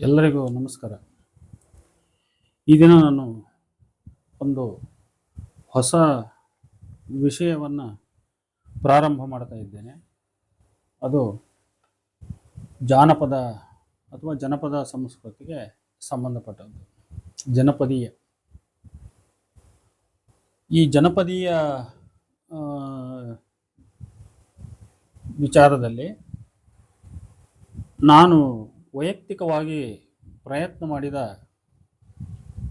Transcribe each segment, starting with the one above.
ಎಲ್ಲರಿಗೂ ನಮಸ್ಕಾರ. ಈ ದಿನ ನಾನು ಒಂದು ಹೊಸ ವಿಷಯವನ್ನು ಪ್ರಾರಂಭ ಮಾಡ್ತಾ ಇದ್ದೇನೆ. ಅದು ಜಾನಪದ ಅಥವಾ ಜನಪದ ಸಂಸ್ಕೃತಿಗೆ ಸಂಬಂಧಪಟ್ಟದ್ದು. ಜನಪದೀಯ. ಈ ಜನಪದೀಯ ವಿಚಾರದಲ್ಲಿ ನಾನು ವೈಯಕ್ತಿಕವಾಗಿ ಪ್ರಯತ್ನ ಮಾಡಿದ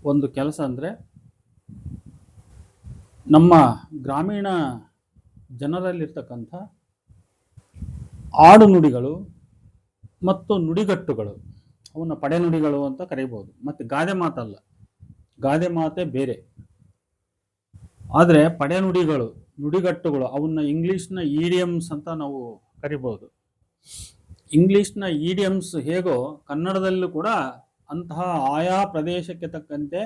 ಒಂದು ಕೆಲಸ ಅಂದರೆ ನಮ್ಮ ಗ್ರಾಮೀಣ ಜನರಲ್ಲಿರ್ತಕ್ಕಂಥ ಆಡು ನುಡಿಗಳು ಮತ್ತು ನುಡಿಗಟ್ಟುಗಳು. ಅವನ್ನ ಪಡೆನುಡಿಗಳು ಅಂತ ಕರೀಬೋದು. ಮತ್ತು ಗಾದೆ ಮಾತಲ್ಲ. ಗಾದೆ ಮಾತೆ ಬೇರೆ. ಆದರೆ ಪಡೆನುಡಿಗಳು ನುಡಿಗಟ್ಟುಗಳು, ಅವನ್ನ ಇಂಗ್ಲೀಷ್ನ ಈಡಿಯಮ್ಸ್ ಅಂತ ನಾವು ಕರಿಬೋದು. ಇಂಗ್ಲಿಷ್ನ ಈಡಿಯಮ್ಸ್ ಹೇಗೋ ಕನ್ನಡದಲ್ಲೂ ಕೂಡ ಅಂತಹ ಆಯಾ ಪ್ರದೇಶಕ್ಕೆ ತಕ್ಕಂತೆ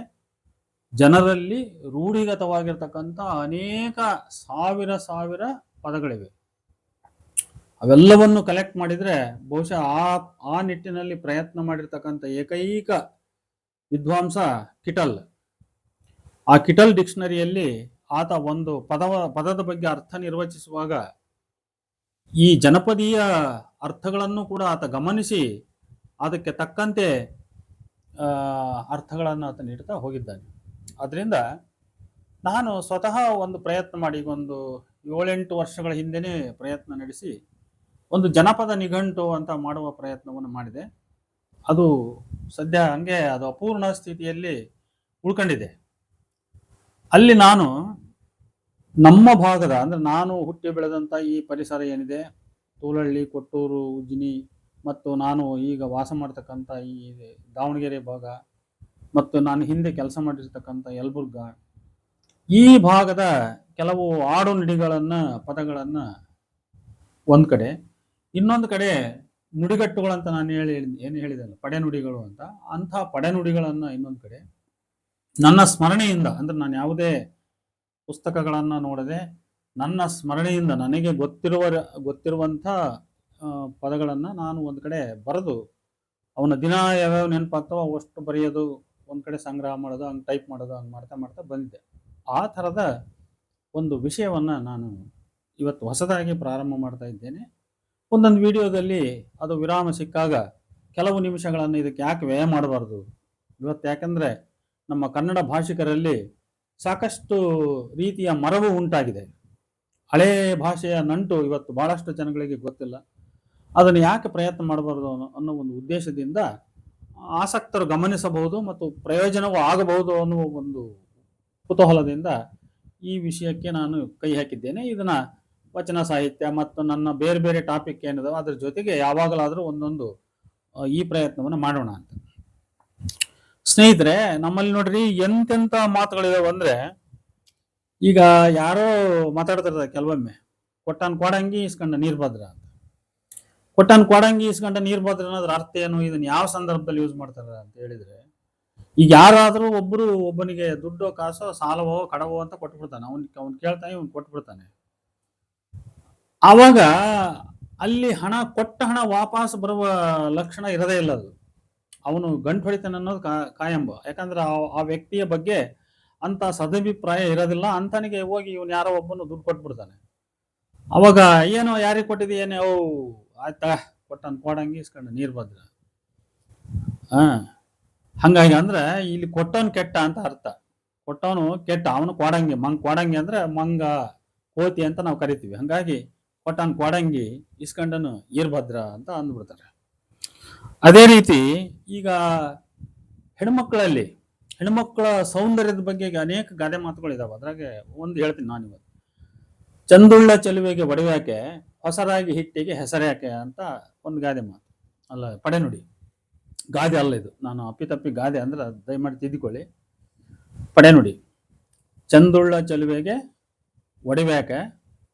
ಜನರಲ್ಲಿ ರೂಢಿಗತವಾಗಿರ್ತಕ್ಕಂಥ ಅನೇಕ ಸಾವಿರ ಸಾವಿರ ಪದಗಳಿವೆ. ಅವೆಲ್ಲವನ್ನು ಕಲೆಕ್ಟ್ ಮಾಡಿದರೆ ಬಹುಶಃ ಆ ಆ ನಿಟ್ಟಿನಲ್ಲಿ ಪ್ರಯತ್ನ ಮಾಡಿರ್ತಕ್ಕಂಥ ಏಕೈಕ ವಿದ್ವಾಂಸ ಕಿಟಲ್. ಆ ಕಿಟಲ್ ಡಿಕ್ಷನರಿಯಲ್ಲಿ ಆತ ಒಂದು ಪದವ, ಪದದ ಬಗ್ಗೆ ಅರ್ಥ ನಿರ್ವಚಿಸುವಾಗ ಈ ಜನಪದೀಯ ಅರ್ಥಗಳನ್ನು ಕೂಡ ಆತ ಗಮನಿಸಿ ಅದಕ್ಕೆ ತಕ್ಕಂತೆ ಅರ್ಥಗಳನ್ನು ಆತ ನೀಡ್ತಾ ಹೋಗಿದ್ದಾನೆ. ಅದರಿಂದ ನಾನು ಸ್ವತಃ ಒಂದು ಪ್ರಯತ್ನ ಮಾಡಿ, ಒಂದು ಏಳೆಂಟು ವರ್ಷಗಳ ಹಿಂದೆನೇ ಪ್ರಯತ್ನ ನಡೆಸಿ, ಒಂದು ಜನಪದ ನಿಘಂಟು ಅಂತ ಮಾಡುವ ಪ್ರಯತ್ನವನ್ನು ಮಾಡಿದೆ. ಅದು ಸದ್ಯ ಹಂಗೆ ಅದು ಅಪೂರ್ಣ ಸ್ಥಿತಿಯಲ್ಲಿ ಉಳ್ಕೊಂಡಿದೆ. ಅಲ್ಲಿ ನಾನು ನಮ್ಮ ಭಾಗದ ಅಂದ್ರೆ ನಾನು ಹುಟ್ಟಿ ಬೆಳೆದಂಥ ಈ ಪರಿಸರ ಏನಿದೆ ತೂಲಹಳ್ಳಿ ಕೊಟ್ಟೂರು, ಉಜ್ಜಿನಿ ಮತ್ತು ನಾನು ಈಗ ವಾಸ ಮಾಡ್ತಕ್ಕಂಥ ಈ ದಾವಣಗೆರೆ ಭಾಗ ಮತ್ತು ನಾನು ಹಿಂದೆ ಕೆಲಸ ಮಾಡಿರ್ತಕ್ಕಂಥ ಯಲಬುರ್ಗ. ಈ ಭಾಗದ ಕೆಲವು ಆಡು ನುಡಿಗಳನ್ನು, ಪದಗಳನ್ನು ಒಂದು ಕಡೆ, ಇನ್ನೊಂದು ಕಡೆ ನುಡಿಗಟ್ಟುಗಳಂತ ನಾನು ಹೇಳಿ ಏನು ಹೇಳಿದಲ್ಲ ಪಡೆನುಡಿಗಳು ಅಂತ, ಅಂಥ ಪಡೆನುಡಿಗಳನ್ನು ಇನ್ನೊಂದು ಕಡೆ ನನ್ನ ಸ್ಮರಣೆಯಿಂದ ಅಂದ್ರೆ ನಾನು ಯಾವುದೇ ಪುಸ್ತಕಗಳನ್ನು ನೋಡದೆ ನನ್ನ ಸ್ಮರಣೆಯಿಂದ ನನಗೆ ಗೊತ್ತಿರುವ ಗೊತ್ತಿರುವಂಥ ಪದಗಳನ್ನು ನಾನು ಒಂದು ಕಡೆ ಬರೆದು ಅವನ ದಿನ ಯಾವ್ಯಾವ ನೆನಪಾಗ್ತಾವ ಅವಷ್ಟು ಬರೆಯೋದು, ಒಂದು ಕಡೆ ಸಂಗ್ರಹ ಮಾಡೋದು, ಹಂಗೆ ಟೈಪ್ ಮಾಡೋದು, ಹಂಗೆ ಮಾಡ್ತಾ ಮಾಡ್ತಾ ಬಂದಿದ್ದೆ. ಆ ಥರದ ಒಂದು ವಿಷಯವನ್ನು ನಾನು ಇವತ್ತು ಹೊಸದಾಗಿ ಪ್ರಾರಂಭ ಮಾಡ್ತಾ ಇದ್ದೇನೆ. ಒಂದೊಂದು ವಿಡಿಯೋದಲ್ಲಿ ಅದು ವಿರಾಮ ಸಿಕ್ಕಾಗ ಕೆಲವು ನಿಮಿಷಗಳನ್ನು ಇದಕ್ಕೆ ಯಾಕೆ ವ್ಯಯ ಮಾಡಬಾರ್ದು? ಇವತ್ತು ಯಾಕಂದರೆ ನಮ್ಮ ಕನ್ನಡ ಭಾಷಿಕರಲ್ಲಿ ಸಾಕಷ್ಟು ರೀತಿಯ ಮರವು ಉಂಟಾಗಿದೆ. ಹಳೇ ಭಾಷೆಯ ನಂಟು ಇವತ್ತು ಬಹಳಷ್ಟು ಜನಗಳಿಗೆ ಗೊತ್ತಿಲ್ಲ. ಅದನ್ನು ಯಾಕೆ ಪ್ರಯತ್ನ ಮಾಡಬಾರ್ದು ಅನ್ನೋ ಒಂದು ಉದ್ದೇಶದಿಂದ ಆಸಕ್ತರು ಗಮನಿಸಬಹುದು ಮತ್ತು ಪ್ರಯೋಜನವೂ ಆಗಬಹುದು ಅನ್ನುವ ಒಂದು ಕುತೂಹಲದಿಂದ ಈ ವಿಷಯಕ್ಕೆ ನಾನು ಕೈ ಹಾಕಿದ್ದೇನೆ. ಇದನ್ನ ವಚನ ಸಾಹಿತ್ಯ ಮತ್ತು ನನ್ನ ಬೇರೆ ಬೇರೆ ಟಾಪಿಕ್ ಏನಿದಾವೆ ಅದ್ರ ಜೊತೆಗೆ ಯಾವಾಗಲಾದರೂ ಒಂದೊಂದು ಈ ಪ್ರಯತ್ನವನ್ನು ಮಾಡೋಣ ಅಂತ. ಸ್ನೇಹಿತರೆ, ನಮ್ಮಲ್ಲಿ ನೋಡ್ರಿ ಎಂತೆಂತ ಮಾತುಗಳಿದಾವೆ ಅಂದ್ರೆ, ಈಗ ಯಾರೋ ಮಾತಾಡ್ತಿರ್ತಾರೆ ಕೆಲವೊಮ್ಮೆ, ಕೊಟ್ಟಾನ್ ಕೊಡಂಗಿ ಇಸ್ಕೊಂಡ ನೀರ್ಭದ್ರ ಅಂತ. ಕೊಟ್ಟಾನ್ ಕೊಡಂಗಿ ಇಸ್ಕೊಂಡ ನೀರ್ಭದ್ರ ಅನ್ನೋದ್ರ ಅರ್ಥ ಏನು? ಇದನ್ನ ಯಾವ ಸಂದರ್ಭದಲ್ಲಿ ಯೂಸ್ ಮಾಡ್ತಾರೆ ಅಂತ ಹೇಳಿದ್ರೆ, ಈಗ ಯಾರಾದರೂ ಒಬ್ರು ಒಬ್ಬನಿಗೆ ದುಡ್ಡೋ, ಕಾಸೋ, ಸಾಲವೋ, ಕಡವೋ ಅಂತ ಕೊಟ್ಬಿಡ್ತಾನೆ. ಅವ್ನ್, ಅವ್ನು ಕೇಳ್ತಾನೆ, ಇವ್ನು ಕೊಟ್ಬಿಡ್ತಾನೆ. ಆವಾಗ ಅಲ್ಲಿ ಹಣ, ಕೊಟ್ಟ ಹಣ ವಾಪಸ್ ಬರುವ ಲಕ್ಷಣ ಇರದೇ ಇಲ್ಲ ಅದು. ಅವನು ಗಂಟು ಹೊಡಿತಾನೆ ಅನ್ನೋದು ಕಾಯಂಬ. ಯಾಕಂದ್ರೆ ಆ- ವ್ಯಕ್ತಿಯ ಬಗ್ಗೆ ಅಂತ ಸದಭಿಪ್ರಾಯ ಇರೋದಿಲ್ಲ. ಅಂತನಿಗೆ ಹೋಗಿ ಇವನು ಯಾರೋ ಒಬ್ಬನು ದುಡ್ಡು ಕೊಟ್ಬಿಡ್ತಾನೆ. ಅವಾಗ ಏನೋ ಯಾರಿಗೆ ಕೊಟ್ಟಿದ್ದೀಯೇನೆ ಓ, ಆಯ್ತಾ, ಕೊಟ್ಟನ್ ಕೊಡಂಗಿ ಇಸ್ಕೊಂಡು ನೀರು ಬದ್ರ ಹಂಗಾಗಿ ಅಂದ್ರೆ ಇಲ್ಲಿ ಕೊಟ್ಟವನು ಕೆಟ್ಟ ಅಂತ ಅರ್ಥ. ಕೊಟ್ಟವನು ಕೆಟ್ಟ, ಅವನು ಕೊಡಂಗಿ. ಮಂಗ್ ಕೊಡಂಗಿ ಅಂದ್ರೆ ಮಂಗ, ಕೋತಿ ಅಂತ ನಾವು ಕರಿತೀವಿ. ಹಂಗಾಗಿ ಕೊಟ್ಟನ್ ಕೊಡಂಗಿ, ಇಸ್ಕೊಂಡನು ಈರ್ಭದ್ರ ಅಂತ ಅಂದ್ಬಿಡ್ತಾರೆ. ಅದೇ ರೀತಿ ಈಗ ಹೆಣ್ಮಕ್ಳಲ್ಲಿ, ಹೆಣ್ಮಕ್ಳ ಸೌಂದರ್ಯದ ಬಗ್ಗೆ ಅನೇಕ ಗಾದೆ ಮಾತುಗಳಿದಾವೆ. ಅದ್ರಾಗೆ ಒಂದು ಹೇಳ್ತೀನಿ ನಾನು ಇವತ್ತು. ಚಂದುಳ್ಳ ಚೆಲುವೆಗೆ ಒಡವ್ಯಾಕೆ ಹೊಸರಾಗಿ ಹಿಟ್ಟಿಗೆ ಹೆಸರ್ಯಾಕೆ ಅಂತ ಒಂದು ಗಾದೆ ಮಾತು. ಅಲ್ಲ ಪಡೆನುಡಿ ಗಾದೆ ಅಲ್ಲ ಇದು. ನಾನು ಅಪ್ಪಿತಪ್ಪಿ ಗಾದೆ ಅಂದ್ರೆ ಅದ್ ದಯಮಾಡಿ ತಿದ್ದಿಕೊಳ್ಳಿ. ಪಡೆನುಡಿ ಚಂದುಳ್ಳ ಚೆಲುವೆಗೆ ಒಡವ್ಯಾಕೆ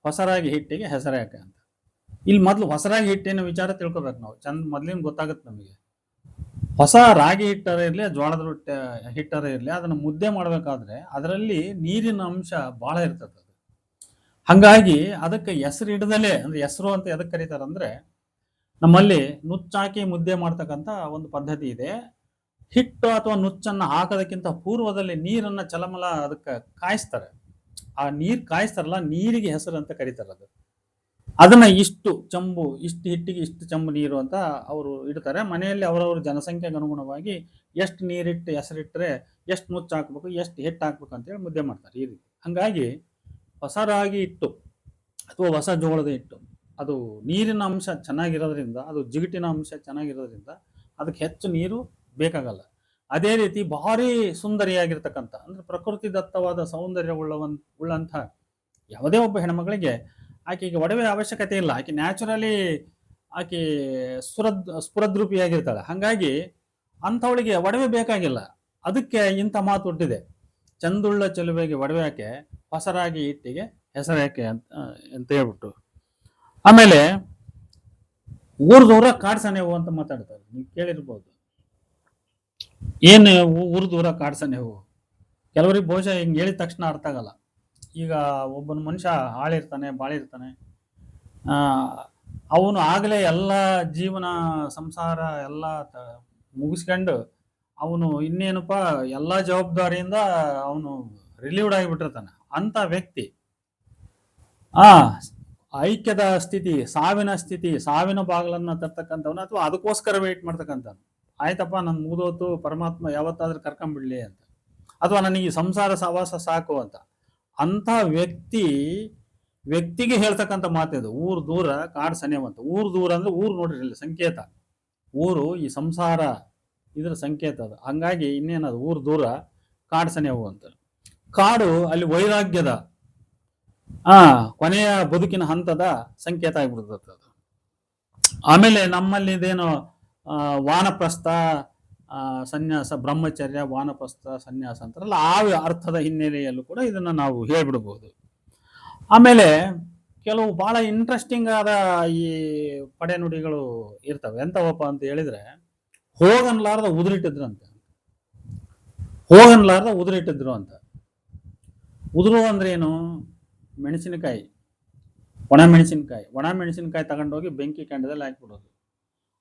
ಹೊಸರಾಗಿ ಹಿಟ್ಟಿಗೆ ಹೆಸರ್ಯಾಕೆ ಅಂತ. ಇಲ್ಲಿ ಮೊದಲು ಹೊಸರಾಗಿ ಹಿಟ್ಟಿನ ವಿಚಾರ ತಿಳ್ಕೊಬೇಕು ನಾವು. ಚಂದ ಮೊದ್ಲಿನ ಗೊತ್ತಾಗುತ್ತೆ ನಮಗೆ. ಹೊಸ ರಾಗಿ ಹಿಟ್ಟರ ಇರಲಿ ಜೋಳದ ರೊಟ್ಟಿ ಹಿಟ್ಟರ ಇರಲಿ, ಅದನ್ನು ಮುದ್ದೆ ಮಾಡಬೇಕಾದ್ರೆ ಅದರಲ್ಲಿ ನೀರಿನ ಅಂಶ ಬಹಳ ಇರ್ತದೆ ಅದು. ಹಂಗಾಗಿ ಅದಕ್ಕೆ ಹೆಸರು ಹಿಡ್ದಲೇ, ಅಂದ್ರೆ ಹೆಸರು ಅಂತ ಎದಕ್ಕೆ ಕರೀತಾರೆ ಅಂದ್ರೆ, ನಮ್ಮಲ್ಲಿ ನುಚ್ಚಾಕಿ ಮುದ್ದೆ ಮಾಡ್ತಕ್ಕಂಥ ಒಂದು ಪದ್ಧತಿ ಇದೆ. ಹಿಟ್ಟು ಅಥವಾ ನುಚ್ಚನ್ನ ಹಾಕೋದಕ್ಕಿಂತ ಪೂರ್ವದಲ್ಲಿ ನೀರನ್ನ ಚಲಮಲ ಅದಕ್ಕೆ ಕಾಯಿಸ್ತಾರೆ. ಆ ನೀರ್ ಕಾಯಿಸ್ತಾರಲ್ಲ, ನೀರಿಗೆ ಹೆಸರು ಅಂತ ಕರೀತಾರೆ ಅದು. ಅದನ್ನ ಇಷ್ಟು ಚಂಬು, ಇಷ್ಟು ಹಿಟ್ಟಿಗೆ ಇಷ್ಟು ಚಂಬು ನೀರು ಅಂತ ಅವರು ಇಡ್ತಾರೆ. ಮನೆಯಲ್ಲಿ ಅವರವ್ರ ಜನಸಂಖ್ಯೆಗೆ ಅನುಗುಣವಾಗಿ ಎಷ್ಟು ನೀರಿಟ್ಟು ಹೆಸರಿಟ್ಟರೆ ಎಷ್ಟು ಮುಚ್ಚ ಹಾಕ್ಬೇಕು, ಎಷ್ಟು ಹಿಟ್ಟು ಹಾಕ್ಬೇಕು ಅಂತೇಳಿ ಮುದ್ದೆ ಮಾಡ್ತಾರೆ ಈ ರೀತಿ. ಹಂಗಾಗಿ ಹೊಸ ರಾಗಿ ಇಟ್ಟು ಅಥವಾ ಹೊಸ ಜೋಳದ ಹಿಟ್ಟು, ಅದು ನೀರಿನ ಅಂಶ ಚೆನ್ನಾಗಿರೋದ್ರಿಂದ, ಅದು ಜಿಗಟಿನ ಅಂಶ ಚೆನ್ನಾಗಿರೋದ್ರಿಂದ ಅದಕ್ಕೆ ಹೆಚ್ಚು ನೀರು ಬೇಕಾಗಲ್ಲ. ಅದೇ ರೀತಿ ಭಾರಿ ಸುಂದರಿಯಾಗಿರ್ತಕ್ಕಂಥ, ಅಂದ್ರೆ ಪ್ರಕೃತಿ ದತ್ತವಾದ ಸೌಂದರ್ಯ ಉಳ್ಳವನ್ ಉಳ್ಳಂಥ ಯಾವುದೇ ಒಬ್ಬ ಹೆಣ್ಮಗಳಿಗೆ ಆಕೆಗೆ ಒಡವೆ ಅವಶ್ಯಕತೆ ಇಲ್ಲ. ಆಕೆ ನ್ಯಾಚುರಲಿ ಆಕೆ ಸುರದ್, ಸ್ಫುರದ್ರೂಪಿಯಾಗಿರ್ತಾಳೆ. ಹಾಗಾಗಿ ಅಂಥವಳಿಗೆ ಒಡವೆ ಬೇಕಾಗಿಲ್ಲ. ಅದಕ್ಕೆ ಇಂಥ ಮಾತು ಹುಟ್ಟಿದೆ. ಚಂದುಳ್ಳ ಚೆಲುವೆಗೆ ಒಡವೆ ಯಾಕೆ ಹೊಸರಾಗಿ ಇಟ್ಟಿಗೆ ಹೆಸರು ಯಾಕೆ ಅಂತ ಅಂತ ಹೇಳ್ಬಿಟ್ಟು. ಆಮೇಲೆ ಊರ್ ದೂರ ಕಾಡ್ಸನೆವು ಅಂತ ಮಾತಾಡ್ತಾರೆ. ನೀವು ಕೇಳಿರ್ಬೋದು. ಏನು ಊರ್ ದೂರ ಕಾಡ್ಸನೆವು ಕೆಲವರಿಗೆ ಬಹುಶಃ ಹಿಂಗೆ ಹೇಳಿದ ತಕ್ಷಣ ಅರ್ಥ ಆಗಲ್ಲ. ಈಗ ಒಬ್ಬನ ಮನುಷ್ಯ ಹಾಳಿರ್ತಾನೆ, ಬಾಳಿರ್ತಾನೆ. ಅವನು ಆಗಲೇ ಎಲ್ಲ ಜೀವನ ಸಂಸಾರ ಎಲ್ಲ ಮುಗಿಸ್ಕೊಂಡು ಅವನು ಇನ್ನೇನಪ್ಪ ಎಲ್ಲ ಜವಾಬ್ದಾರಿಯಿಂದ ಅವನು ರಿಲೀವ್ಡ್ ಆಗಿಬಿಟ್ಟಿರ್ತಾನೆ. ಅಂತ ವ್ಯಕ್ತಿ. ಆ, ಐಕ್ಯದ ಸ್ಥಿತಿ, ಸಾವಿನ ಸ್ಥಿತಿ, ಸಾವಿನ ಬಾಗಿಲನ್ನು ತರ್ತಕ್ಕಂಥವನು ಅಥವಾ ಅದಕ್ಕೋಸ್ಕರ ವೇಟ್ ಮಾಡ್ತಕ್ಕಂಥವ್ನು. ಆಯ್ತಪ್ಪ, ನನ್ ಮುಗಿದೋತು ಪರಮಾತ್ಮ ಯಾವತ್ತಾದ್ರೂ ಕರ್ಕೊಂಬಿಡಲಿ ಅಂತ. ಅಥವಾ ನನಗೆ ಸಂಸಾರ ಸಹವಾಸ ಸಾಕು ಅಂತ. ಅಂತ ವ್ಯಕ್ತಿ, ವ್ಯಕ್ತಿಗೆ ಹೇಳ್ತಕ್ಕಂಥ ಮಾತಿದು ಊರು ದೂರ ಕಾಡು ಸನೇವ ಅಂತ. ಊರು ದೂರ ಅಂದ್ರೆ ಊರು ನೋಡಿರಿ ಇಲ್ಲಿ ಸಂಕೇತ. ಊರು ಈ ಸಂಸಾರ ಇದರ ಸಂಕೇತ ಅದು. ಹಂಗಾಗಿ ಇನ್ನೇನದು? ಊರು ದೂರ ಕಾಡು ಸನೇವು ಅಂತ. ಕಾಡು ಅಲ್ಲಿ ವೈರಾಗ್ಯದ. ಆ, ಕೊನೆಯ ಬದುಕಿನ ಹಂತದ ಸಂಕೇತ ಆಗಿಬಿಡ್ತದೆ ಅದು. ಆಮೇಲೆ ನಮ್ಮಲ್ಲಿ ಇದೇನು ವಾನಪ್ರಸ್ಥ ಸನ್ಯಾಸ, ಬ್ರಹ್ಮಚರ್ಯ, ವಾನಪ್ರಸ್ಥ, ಸನ್ಯಾಸ ಅಂತಾರಲ್ಲ, ಆ ಅರ್ಥದ ಹಿನ್ನೆಲೆಯಲ್ಲೂ ಕೂಡ ಇದನ್ನ ನಾವು ಹೇಳ್ಬಿಡ್ಬೋದು. ಆಮೇಲೆ ಕೆಲವು ಬಹಳ ಇಂಟ್ರೆಸ್ಟಿಂಗ್ ಆದ ಈ ಪಡೆನುಡಿಗಳು ಇರ್ತವೆ. ಎಂತವಪ್ಪ ಅಂತ ಹೇಳಿದ್ರೆ, ಹೋಗನ್ಲಾರ್ದ ಉದುರಿಟ್ಟಿದ್ರು ಅಂತ ಹೋಗನ್ಲಾರ್ದ ಉದುರಿಟ್ಟಿದ್ರು ಅಂತ. ಉದುರು ಅಂದ್ರೆ ಏನು? ಮೆಣಸಿನಕಾಯಿ. ಒಣ ಮೆಣಸಿನಕಾಯಿ. ಒಣ ಮೆಣಸಿನಕಾಯಿ ತಗೊಂಡೋಗಿ ಬೆಂಕಿ ಕಂಡದಲ್ಲಿ ಹಾಕ್ಬಿಡೋದು.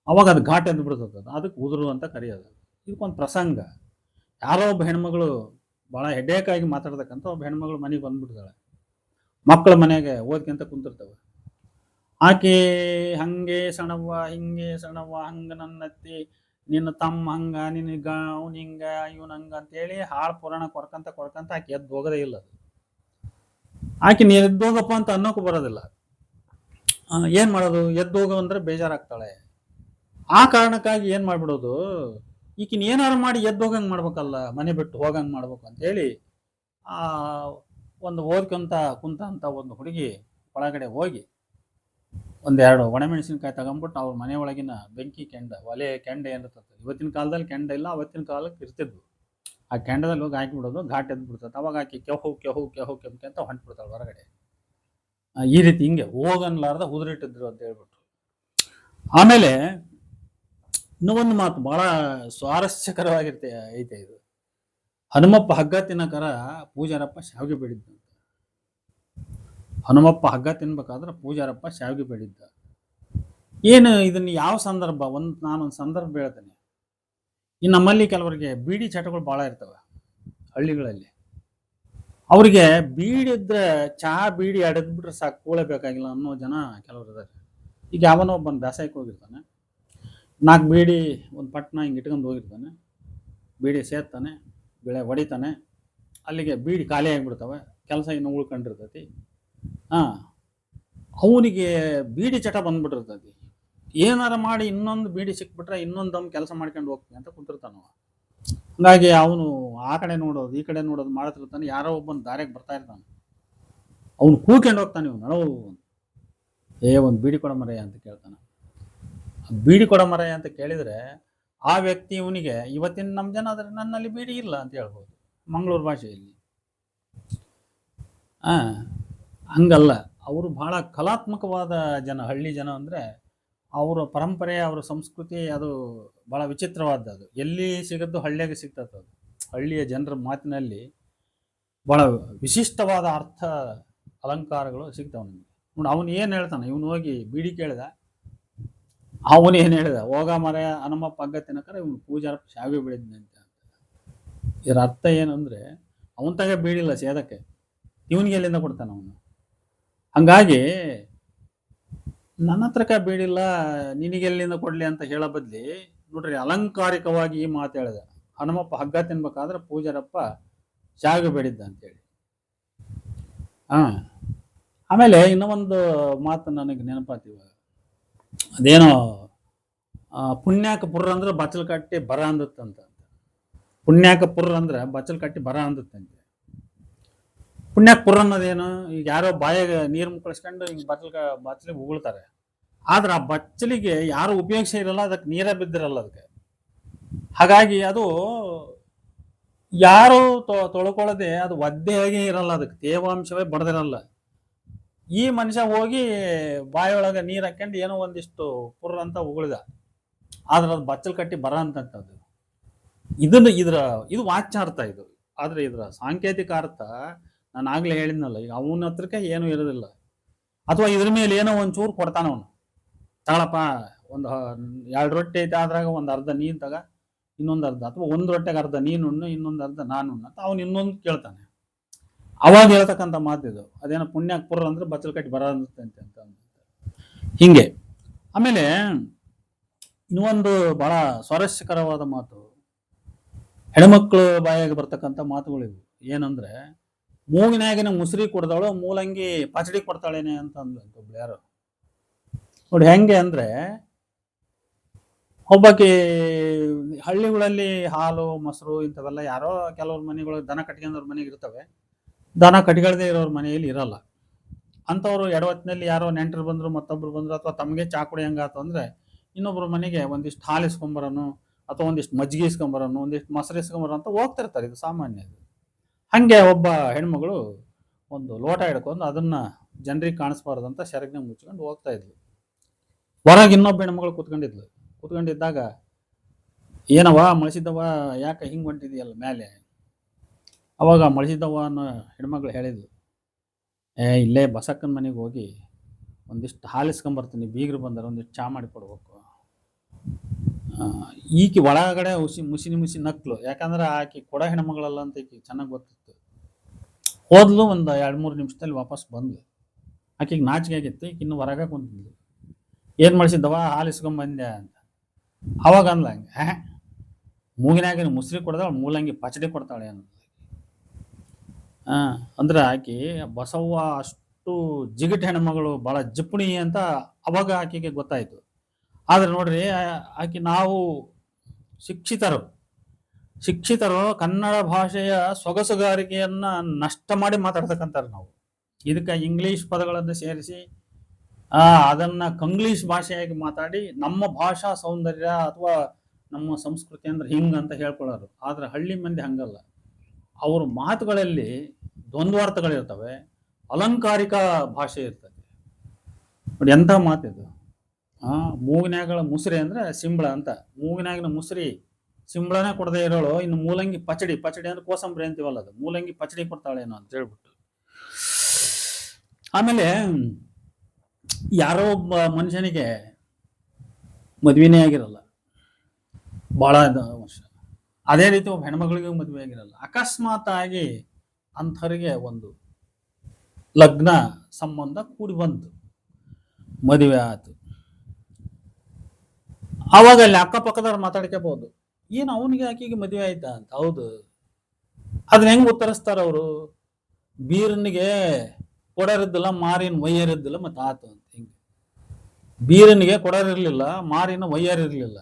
ಅವಾಗ ಅದು ಘಾಟ್ ಎದ್ದು ಬಿಡ್ತದೆ ಅದು ಅದಕ್ಕೆ ಉದುರು ಅಂತ ಕರೆಯೋದು. ಇದಕ್ಕೊಂದು ಪ್ರಸಂಗ. ಯಾರೋ ಒಬ್ಬ ಹೆಣ್ಮಗಳು ಭಾಳ ಹೆಡೇಕಾಗಿ ಮಾತಾಡ್ತಕ್ಕಂಥ ಒಬ್ಬ ಹೆಣ್ಮಗಳು ಮನೆಗೆ ಬಂದ್ಬಿಡ್ತಾಳೆ. ಮಕ್ಕಳ ಮನೆಗೆ ಓದ್ಕೊಂತ ಕುಂತಿರ್ತವೆ. ಆಕೆ ಹಂಗೆ ಸಣವ್ವ, ಹಿಂಗೆ ಸಣವ್ವ, ಹಂಗ ನನ್ನತ್ತಿ, ನಿನ್ನ ತಮ್ಮ ಹಂಗ ಗ ಅವ್ನ ಹಿಂಗ, ಇವನ್ ಹಂಗ ಅಂತೇಳಿ ಹಾಳು ಪುರಾಣ ಕೊರ್ಕಂತ ಕೊರ್ಕಂತ ಆಕೆ ಎದ್ದು ಹೋಗೋದೇ ಇಲ್ಲ ಅದು. ಆಕೆ ನೀ ಎದ್ದೋಗಪ್ಪ ಅಂತ ಅನ್ನೋಕ್ಕೂ ಬರೋದಿಲ್ಲ. ಏನು ಮಾಡೋದು? ಎದ್ದು ಹೋಗೋ ಅಂದ್ರೆ ಬೇಜಾರಾಗ್ತಾಳೆ. ಆ ಕಾರಣಕ್ಕಾಗಿ ಏನು ಮಾಡ್ಬಿಡೋದು? ಈಕಿನ ಏನಾರು ಮಾಡಿ ಎದ್ದು ಹೋಗಂಗ್ ಮಾಡ್ಬೇಕಲ್ಲ, ಮನೆ ಬಿಟ್ಟು ಹೋಗಂಗೆ ಮಾಡ್ಬೇಕು ಅಂತ ಹೇಳಿ, ಆ, ಒಂದು ಓದ್ಕೊಂತ ಕುಂತ ಅಂತ ಒಂದು ಹುಡುಗಿ ಒಳಗಡೆ ಹೋಗಿ, ಒಂದೆರಡು ಒಣಮೆಣಸಿನಕಾಯಿ ತಗೊಂಡ್ಬಿಟ್ಟು ಅವ್ರ ಮನೆ ಒಳಗಿನ ಬೆಂಕಿ ಕೆಂಡ, ಒಲೆ ಕೆಂಡ ಏನಿರ್ತದೆ ಇವತ್ತಿನ ಕಾಲದಲ್ಲಿ ಕೆಂಡ ಇಲ್ಲ, ಅವತ್ತಿನ ಕಾಲಕ್ಕೆ ಇರ್ತಿದ್ವು. ಆ ಕೆಂಡದಲ್ಲಿ ಹೋಗಿ ಹಾಕಿಬಿಡೋದು ಘಾಟ್ ಎದ್ದು ಬಿಡ್ತದೆ, ಅವಾಗ ಹಾಕಿ ಕೆಹು ಕೆಹು ಕೆಹು ಕೆಂಪೆ ಅಂತ ಹೊಂಟ್ಬಿಡ್ತಾಳೆ ಹೊರಗಡೆ. ಈ ರೀತಿ ಹಿಂಗೆ ಹೋಗನ್ಲಾರ್ದ ಉದುರಿಟ್ಟಿದ್ರು ಅಂತ ಹೇಳ್ಬಿಟ್ರು. ಆಮೇಲೆ ಇನ್ನೂ ಒಂದು ಮಾತು ಬಹಳ ಸ್ವಾರಸ್ಯಕರವಾಗಿರ್ತೆ ಐತೆ ಇದು. ಹನುಮಪ್ಪ ಹಗ್ಗ ತಿನ್ನಕರ ಪೂಜಾರಪ್ಪ ಶಾವಿಗೆ ಬೇಡಿದ್ದ. ಹನುಮಪ್ಪ ಹಗ್ಗ ತಿನ್ಬೇಕಾದ್ರೆ ಪೂಜಾರಪ್ಪ ಶಾವಿಗೆ ಬೇಡಿದ್ದ. ಏನು ಇದನ್ನ ಯಾವ ಸಂದರ್ಭ? ಒಂದು ನಾನೊಂದು ಸಂದರ್ಭ ಹೇಳ್ತೇನೆ. ಈ ನಮ್ಮಲ್ಲಿ ಕೆಲವರಿಗೆ ಬೀಡಿ ಚಟಗಳು ಭಾಳ ಇರ್ತವೆ ಹಳ್ಳಿಗಳಲ್ಲಿ. ಅವರಿಗೆ ಬೀಡಿದ್ರೆ ಚಹಾ ಬೀಡಿ ಅಡದ್ಬಿಟ್ರೆ ಸಾಕು, ಕೂಳೆ ಬೇಕಾಗಿಲ್ಲ ಅನ್ನೋ ಜನ ಕೆಲವರು ಇದ್ದಾರೆ ಈಗ ಯಾವನೋ ಒಬ್ಬನ ಬೇಸಾಯಕ್ಕೆ ಹೋಗಿರ್ತಾನೆ. ನಾಲ್ಕು ಬೀಡಿ ಒಂದು ಪಟ್ನ ಹಿಂಗೆ ಇಟ್ಕೊಂಡು ಹೋಗಿರ್ತಾನೆ. ಬೀಡಿ ಸೇರ್ತಾನೆ, ಬೆಳೆ ಹೊಡಿತಾನೆ. ಅಲ್ಲಿಗೆ ಬೀಡಿ ಖಾಲಿ ಆಗಿಬಿಡ್ತವೆ. ಕೆಲಸ ಇನ್ನು ಉಳ್ಕೊಂಡಿರ್ತೈತಿ. ಹಾಂ, ಅವನಿಗೆ ಬೀಡಿ ಚಟ ಬಂದ್ಬಿಟ್ಟಿರ್ತೈತಿ. ಏನಾರ ಮಾಡಿ ಇನ್ನೊಂದು ಬೀಡಿ ಸಿಕ್ಬಿಟ್ರೆ ಇನ್ನೊಂದು ದಮ್ ಕೆಲಸ ಮಾಡ್ಕೊಂಡು ಹೋಗ್ತೀನಿ ಅಂತ ಕುಂತಿರ್ತಾನವ. ಹಾಗಾಗಿ ಅವನು ಆ ಕಡೆ ನೋಡೋದು, ಈ ಕಡೆ ನೋಡೋದು ಮಾಡ್ತಿರ್ತಾನೆ ಯಾರೋ ಒಬ್ಬನ ದಾರಿಗೆ ಬರ್ತಾ ಇರ್ತಾನೆ. ಅವನು ಕೂಕೊಂಡು ಹೋಗ್ತಾನೆ ಇವನು ನಡವು ಏ, ಒಂದು ಬೀಡಿ ಕೊಡ ಮರಯ್ಯ ಅಂತ ಕೇಳ್ತಾನೆ. ಬೀಡಿ ಕೊಡ ಮರ ಅಂತ ಕೇಳಿದ್ರೆ ಆ ವ್ಯಕ್ತಿ ಇವನಿಗೆ ಇವತ್ತಿನ ನಮ್ಮ ಜನ ಆದರೆ ನನ್ನಲ್ಲಿ ಬೀಡಿ ಇಲ್ಲ ಅಂತ ಹೇಳ್ಬೋದು ಮಂಗಳೂರು ಭಾಷೆಯಲ್ಲಿ. ಹಂಗಲ್ಲ. ಅವರು ಬಹಳ ಕಲಾತ್ಮಕವಾದ ಜನ, ಹಳ್ಳಿ ಜನ ಅಂದರೆ ಅವರ ಪರಂಪರೆ, ಅವರ ಸಂಸ್ಕೃತಿ ಅದು ಬಹಳ ವಿಚಿತ್ರವಾದದ್ದು. ಎಲ್ಲಿ ಸಿಗದ್ದು ಹಳ್ಳಿಯಾಗೆ ಸಿಗ್ತದೆ ಅದು. ಹಳ್ಳಿಯ ಜನರ ಮಾತಿನಲ್ಲಿ ಬಹಳ ವಿಶಿಷ್ಟವಾದ ಅರ್ಥ ಅಲಂಕಾರಗಳು ಸಿಗ್ತಾವೆ ನೋಡಿ, ಅವನು ಏನು ಹೇಳ್ತಾನೆ? ಇವನು ಹೋಗಿ ಬೀಡಿ ಕೇಳಿದ ಅವನು ಏನು ಹೇಳಿದ? ಹೋಗ ಮರ ಹನುಮಪ್ಪ ಹಗ್ಗ ತಿನ್ನಕರ ಇವ್ನು ಪೂಜಾರ ಶಾವಿ ಅಂತ. ಇದರ ಅರ್ಥ ಏನಂದ್ರೆ, ಅವನ ತಗ ಬೀಳಿಲ್ಲ ಸೇದಕ್ಕೆ. ಇವನಿಗೆ ಎಲ್ಲಿಂದ ಕೊಡ್ತಾನ ಅವನು? ಹಂಗಾಗಿ, ನನ್ನ ಹತ್ರಕ ಬೀಳಿಲ್ಲ ನಿನಗೆಲ್ಲಿಂದ ಕೊಡ್ಲಿ ಅಂತ ಹೇಳೋ ಬದ್ಲಿ, ನೋಡ್ರಿ ಅಲಂಕಾರಿಕವಾಗಿ ಈ ಮಾತು ಹೇಳಿದ. ಹನುಮಪ್ಪ ಹಗ್ಗ ತಿನ್ಬೇಕಾದ್ರೆ ಪೂಜಾರಪ್ಪ ಜಾಗ ಬೇಡಿದ್ದ ಅಂತೇಳಿ ಹಾ ಆಮೇಲೆ ಇನ್ನೂ ಒಂದು ಮಾತು ನನಗೆ ನೆನಪಾತಿವ. ಅದೇನೋ ಪುಣ್ಯಾಕ ಪುರ್ರ ಅಂದ್ರೆ ಬಚ್ಚಲ್ ಕಟ್ಟಿ ಬರ ಅಂದತ್ತಂತ. ಪುಣ್ಯಾಕ ಪುರ್ರ ಅಂದ್ರೆ ಬಚ್ಚಲ್ ಕಟ್ಟಿ ಬರ ಅಂದತ್ತಂತೆ. ಪುಣ್ಯಾಕ ಪುರ್ರ ಅನ್ನೋದೇನು, ಈಗ ಯಾರೋ ಬಾಯಾಗ ನೀರು ಮುಕ್ಕಳಿಸ್ಕೊಂಡು ಹಿಂಗೆ ಬಚ್ಚಲ್ ಬಚ್ಚಲಿಗೆ ಉಗುಳ್ತಾರೆ. ಆದ್ರೆ ಆ ಬಚ್ಚಲಿಗೆ ಯಾರು ಉಪಯೋಗಿಸ ಇರಲ್ಲ ಅದಕ್ಕೆ ನೀರೇ ಬಿದ್ದಿರಲ್ಲ ಅದಕ್ಕೆ. ಹಾಗಾಗಿ ಅದು ಯಾರು ತೊಳ್ಕೊಳ್ಳದೆ ಅದು ಒದ್ದೆಯಾಗಿ ಇರಲ್ಲ ಅದಕ್ಕೆ, ತೇವಾಂಶವೇ ಬಡದಿರಲ್ಲ ಈ ಮನುಷ್ಯ ಹೋಗಿ ಬಾಯೊಳಗೆ ನೀರು ಹಾಕ್ಕೊಂಡು ಏನೋ ಒಂದಿಷ್ಟು ಪುರ್ರ ಅಂತ ಉಗುಳಿದ. ಆದ್ರೆ ಅದು ಬಚ್ಚಲ್ ಕಟ್ಟಿ ಬರ ಅಂತಂತದ್ದು ಇದನ್ನು ಇದರ, ಇದು ವಾಚ್ಯಾರ್ಥ ಇದು. ಆದ್ರೆ ಇದ್ರ ಸಾಂಕೇತಿಕ ಅರ್ಥ ನಾನು ಆಗ್ಲೇ ಹೇಳಿದ್ನಲ್ಲ, ಈಗ ಅವನ ಹತ್ರಕ್ಕೆ ಏನು ಇರೋದಿಲ್ಲ. ಅಥವಾ ಇದ್ರ ಮೇಲೆ ಏನೋ ಒಂಚೂರು ಕೊಡ್ತಾನ ಅವನು. ತಗೊಳಪ್ಪ ಒಂದು ಎರಡು ರೊಟ್ಟಿ ಐತೆ ಅದ್ರಾಗ ಒಂದು ಅರ್ಧ ನೀನ್ ತಗ, ಇನ್ನೊಂದು ಅರ್ಧ, ಅಥವಾ ಒಂದು ರೊಟ್ಟೆಗೆ ಅರ್ಧ ನೀನು ಇನ್ನೊಂದು ಅರ್ಧ ನಾನು ಅಂತ ಅವನು ಇನ್ನೊಂದು ಕೇಳ್ತಾನೆ. ಅವಾಗ ಹೇಳ್ತಕ್ಕಂಥ ಮಾತಿದು ಅದೇನೋ ಪುಣ್ಯಕ್ಕೆ ಪುರ್ರ ಅಂದ್ರೆ ಬಚ್ಚಲು ಕಟ್ಟಿ ಬರ ಅಂತ ಅಂತ ಹಿಂಗೆ. ಆಮೇಲೆ ಇನ್ನೊಂದು ಬಹಳ ಸ್ವಾರಸ್ಯಕರವಾದ ಮಾತು. ಹೆಣ್ಮಕ್ಳು ಬಾಯಾಗಿ ಬರ್ತಕ್ಕಂಥ ಮಾತುಗಳಿವು ಏನಂದ್ರೆ, ಮೂಗಿನಾಗಿನ ಮುಸುರಿ ಕೊಡ್ದಾಳು ಮೂಲಂಗಿ ಪಚಡಿ ಕೊಡ್ತಾಳೇನೆ ಅಂತ ಅಂದ್ಲು ಅಂತ ಒಬ್ಳು ಯಾರು. ನೋಡಿ ಹೆಂಗೆ ಅಂದ್ರೆ, ಒಬ್ಬಾಕಿ ಹಳ್ಳಿಗಳಲ್ಲಿ ಹಾಲು, ಮೊಸರು ಇಂಥವೆಲ್ಲ ಯಾರೋ ಕೆಲವ್ರ ಮನೆಗಳು ದನ ಕಟ್ಕೊಂಡವ್ರ ಮನೆಗೆ ಇರ್ತವೆ. ದನ ಕಟ್ಗಳದೇ ಇರೋರ ಮನೆಯಲ್ಲಿ ಇರಲ್ಲ. ಅಂಥವ್ರು ಎಡವತ್ತಿನಲ್ಲಿ ಯಾರೋ ನೆಂಟರು ಬಂದ್ರು, ಮತ್ತೊಬ್ರು ಬಂದ್ರು, ಅಥವಾ ತಮಗೆ ಚಾ ಕುಡಿಯಂಗಾತು ಅಂದ್ರೆ ಇನ್ನೊಬ್ಬರು ಮನೆಗೆ ಒಂದಿಷ್ಟು ಹಾಲು ಇಸ್ಕೊಂಬರನು, ಅಥವಾ ಒಂದಿಷ್ಟು ಮಜ್ಜಿಗೆ ಇಸ್ಕೊಂಬರನು, ಒಂದಿಷ್ಟು ಮೊಸರು ಇಸ್ಕೊಂಬರೋ ಅಂತ ಹೋಗ್ತಿರ್ತಾರೆ ಇದು ಸಾಮಾನ್ಯ ಇದು. ಹಾಗೆ ಒಬ್ಬ ಹೆಣ್ಮಗಳು ಒಂದು ಲೋಟ ಹಿಡ್ಕೊಂಡು ಅದನ್ನ ಜನರಿಗೆ ಕಾಣಿಸ್ಬಾರ್ದು ಅಂತ ಮುಚ್ಕೊಂಡು ಹೋಗ್ತಾ ಇದ್ಲು. ಹೊರಗೆ ಇನ್ನೊಬ್ಬ ಹೆಣ್ಮಗಳು ಕೂತ್ಕೊಂಡಿದ್ಲು. ಕೂತ್ಕೊಂಡಿದ್ದಾಗ ಏನವ ಮಳಿಸಿದ್ದವ ಯಾಕೆ ಹಿಂಗೆ ಹೊಂಟಿದೆಯಲ್ಲ ಮೇಲೆ? ಅವಾಗ ಮಳಿಸಿದ್ದವ ಅನ್ನೋ ಹೆಣ್ಮಗಳು ಹೇಳಿದ್ಲು ಏ ಇಲ್ಲೇ ಬಸಕ್ಕನ ಮನೆಗೆ ಹೋಗಿ ಒಂದಿಷ್ಟು ಹಾಲು ಇಸ್ಕೊಂಬರ್ತೀನಿ ಬೀಗರು ಬಂದರೆ ಒಂದಿಷ್ಟು ಚಾ ಮಾಡಿ ಕೊಡ್ಬೇಕು. ಈಕೆ ಒಳಗಡೆ ಹುಸಿ ಮುಸಿನಿ ಮುಸಿ ನಕ್ಲು ಯಾಕಂದ್ರೆ ಆಕಿ ಕೊಡ ಹೆಣ್ಮಗಳಲ್ಲ ಅಂತ ಈಕೆ ಚೆನ್ನಾಗಿ ಗೊತ್ತಿತ್ತು. ಹೋದ್ಲು ಒಂದು ಎರಡು ಮೂರು ನಿಮಿಷದಲ್ಲಿ ವಾಪಸ್ ಬಂದ್ಲು. ಆಕಿಗೆ ನಾಚಿಕೆ ಆಗಿತ್ತು ಈಕಿ ಇನ್ನು ಹೊರಗೆ ಕುಂತಿದ್ಲು. ಏನು ಮಾಡಿಸಿದ್ದವ ಹಾಲು ಇಸ್ಕೊಂಬಂದೆ ಅಂತ. ಅವಾಗ ಅಂದ್ಲ ಹಂಗೆ ಮೂಗಿನಾಗ ಮುಸ್ರಿ ಕೊಡ್ದಾಳ ಮೂಲಂಗಿ ಪಚಡಿ ಕೊಡ್ತಾಳೆ ಆ, ಅಂದ್ರೆ ಆಕಿ ಬಸವ್ವ ಅಷ್ಟು ಜಿಗಟ್ ಹೆಣ್ಮಗಳು ಬಹಳ ಜಿಪುಣಿ ಅಂತ ಅವಾಗ ಆಕೆಗೆ ಗೊತ್ತಾಯ್ತು. ಆದ್ರೆ ನೋಡ್ರಿ ಆಕೆ ನಾವು ಶಿಕ್ಷಿತರು. ಶಿಕ್ಷಿತರು ಕನ್ನಡ ಭಾಷೆಯ ಸೊಗಸುಗಾರಿಕೆಯನ್ನ ನಷ್ಟ ಮಾಡಿ ಮಾತಾಡ್ತಕ್ಕಂಥವ್ರು ನಾವು. ಇದಕ್ಕೆ ಇಂಗ್ಲಿಷ್ ಪದಗಳನ್ನು ಸೇರಿಸಿ ಅದನ್ನ ಕಂಗ್ಲೀಷ್ ಭಾಷೆಯಾಗಿ ಮಾತಾಡಿ ನಮ್ಮ ಭಾಷಾ ಸೌಂದರ್ಯ ಅಥವಾ ನಮ್ಮ ಸಂಸ್ಕೃತಿ ಅಂದ್ರೆ ಹಿಂಗ್ ಅಂತ ಹೇಳ್ಕೊಳ್ಳೋರು. ಆದ್ರೆ ಹಳ್ಳಿ ಮಂದಿ ಹಂಗಲ್ಲ. ಅವ್ರ ಮಾತುಗಳಲ್ಲಿ ದ್ವಂದ್ವಾರ್ಥಗಳಿರ್ತವೆ ಅಲಂಕಾರಿಕ ಭಾಷೆ ಇರ್ತದೆ. ನೋಡಿ, ಎಂಥ ಮಾತಿದು ಆ ಮೂಗಿನಾಗಳ ಮುಸುರಿ ಅಂದ್ರೆ ಸಿಂಬಳ ಅಂತ. ಮೂಗಿನಾಗಿನ ಮುಸುರಿ ಸಿಂಬಳನೇ ಕೊಡದೆ ಇರೋಳು, ಇನ್ನು ಮೂಲಂಗಿ ಪಚಡಿ ಪಚಡಿ ಅಂದ್ರೆ ಕೋಸಂಬರಿ ಅಂತೀವಲ್ಲ ಅದು. ಮೂಲಂಗಿ ಪಚಡಿ ಕೊಡ್ತಾಳೇನೋ ಅಂತ ಹೇಳ್ಬಿಟ್ಟು. ಆಮೇಲೆ, ಯಾರೋ ಒಬ್ಬ ಮನುಷ್ಯನಿಗೆ ಮದುವೆನೇ ಆಗಿರಲ್ಲ. ದ- ವರ್ಷ ಅದೇ ರೀತಿ ಒಬ್ಬ ಹೆಣ್ಮಗಳಿಗೆ ಮದುವೆ ಆಗಿರಲ್ಲ ಅಕಸ್ಮಾತ್ ಆಗಿ ಅಂಥವ್ರಿಗೆ ಒಂದು ಲಗ್ನ ಸಂಬಂಧ ಕೂಡಿ ಬಂತು. ಮದುವೆ ಆಯಿತು ಆವಾಗ ಅಲ್ಲಿ ಅಕ್ಕಪಕ್ಕದವ್ರು ಮಾತಾಡ್ಕೋಬಹುದು ಏನು ಅವನಿಗೆ ಆಕೆಗೆ ಮದುವೆ ಆಯ್ತಾ ಅಂತ? ಹೌದು. ಅದನ್ನ ಹೆಂಗೆ ಉತ್ತರಿಸ್ತಾರ ಅವರು? ಬೀರನಿಗೆ ಕೊಡರಿದ್ದಿಲ್ಲ, ಮಾರಿನ ಒಯ್ಯರಿದ್ದಿಲ್ಲ ಮತ್ತೆ ಆತು ಅಂತ ಹಿಂಗೆ. ಬೀರನಿಗೆ ಕೊಡರಿರ್ಲಿಲ್ಲ ಮಾರಿನ ಒಯ್ಯರಿರಲಿಲ್ಲ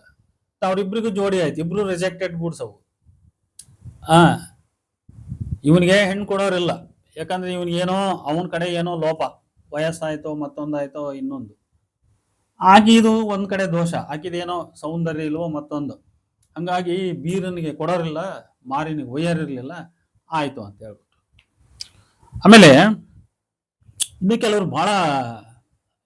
ಅವ್ರಿಬ್ರಿಗೂ ಜೋಡಿ ಆಯ್ತು. ಇಬ್ರು ರಿಜೆಕ್ಟೆಡ್ ಗೂಡ್ಸ್ ಅವು ಆ ಇವನಿಗೆ ಹೆಣ್ಣು ಕೊಡೋರಿಲ್ಲ. ಯಾಕಂದ್ರೆ ಏನೋ ಅವನ ಕಡೆ ಏನೋ ಲೋಪ. ವಯಸ್ಸಾಯ್ತೋ ಮತ್ತೊಂದಾಯ್ತೋ ಇನ್ನೊಂದು. ಆಗಿದು ಒಂದ್ ಕಡೆ ದೋಷ. ಆಕಿದೇನೋ ಸೌಂದರ್ಯ ಇಲ್ವೋ ಮತ್ತೊಂದು. ಹಂಗಾಗಿ ಬೀರನಿಗೆ ಕೊಡೋರಿಲ್ಲ ಮಾರಿನಿಗೆ ಒಯ್ಯರಿರ್ಲಿಲ್ಲ ಆಯ್ತು ಅಂತ ಹೇಳ್ಬಿಟ್ಟು ಆಮೇಲೆ ಇನ್ನು ಕೆಲವರು ಬಹಳ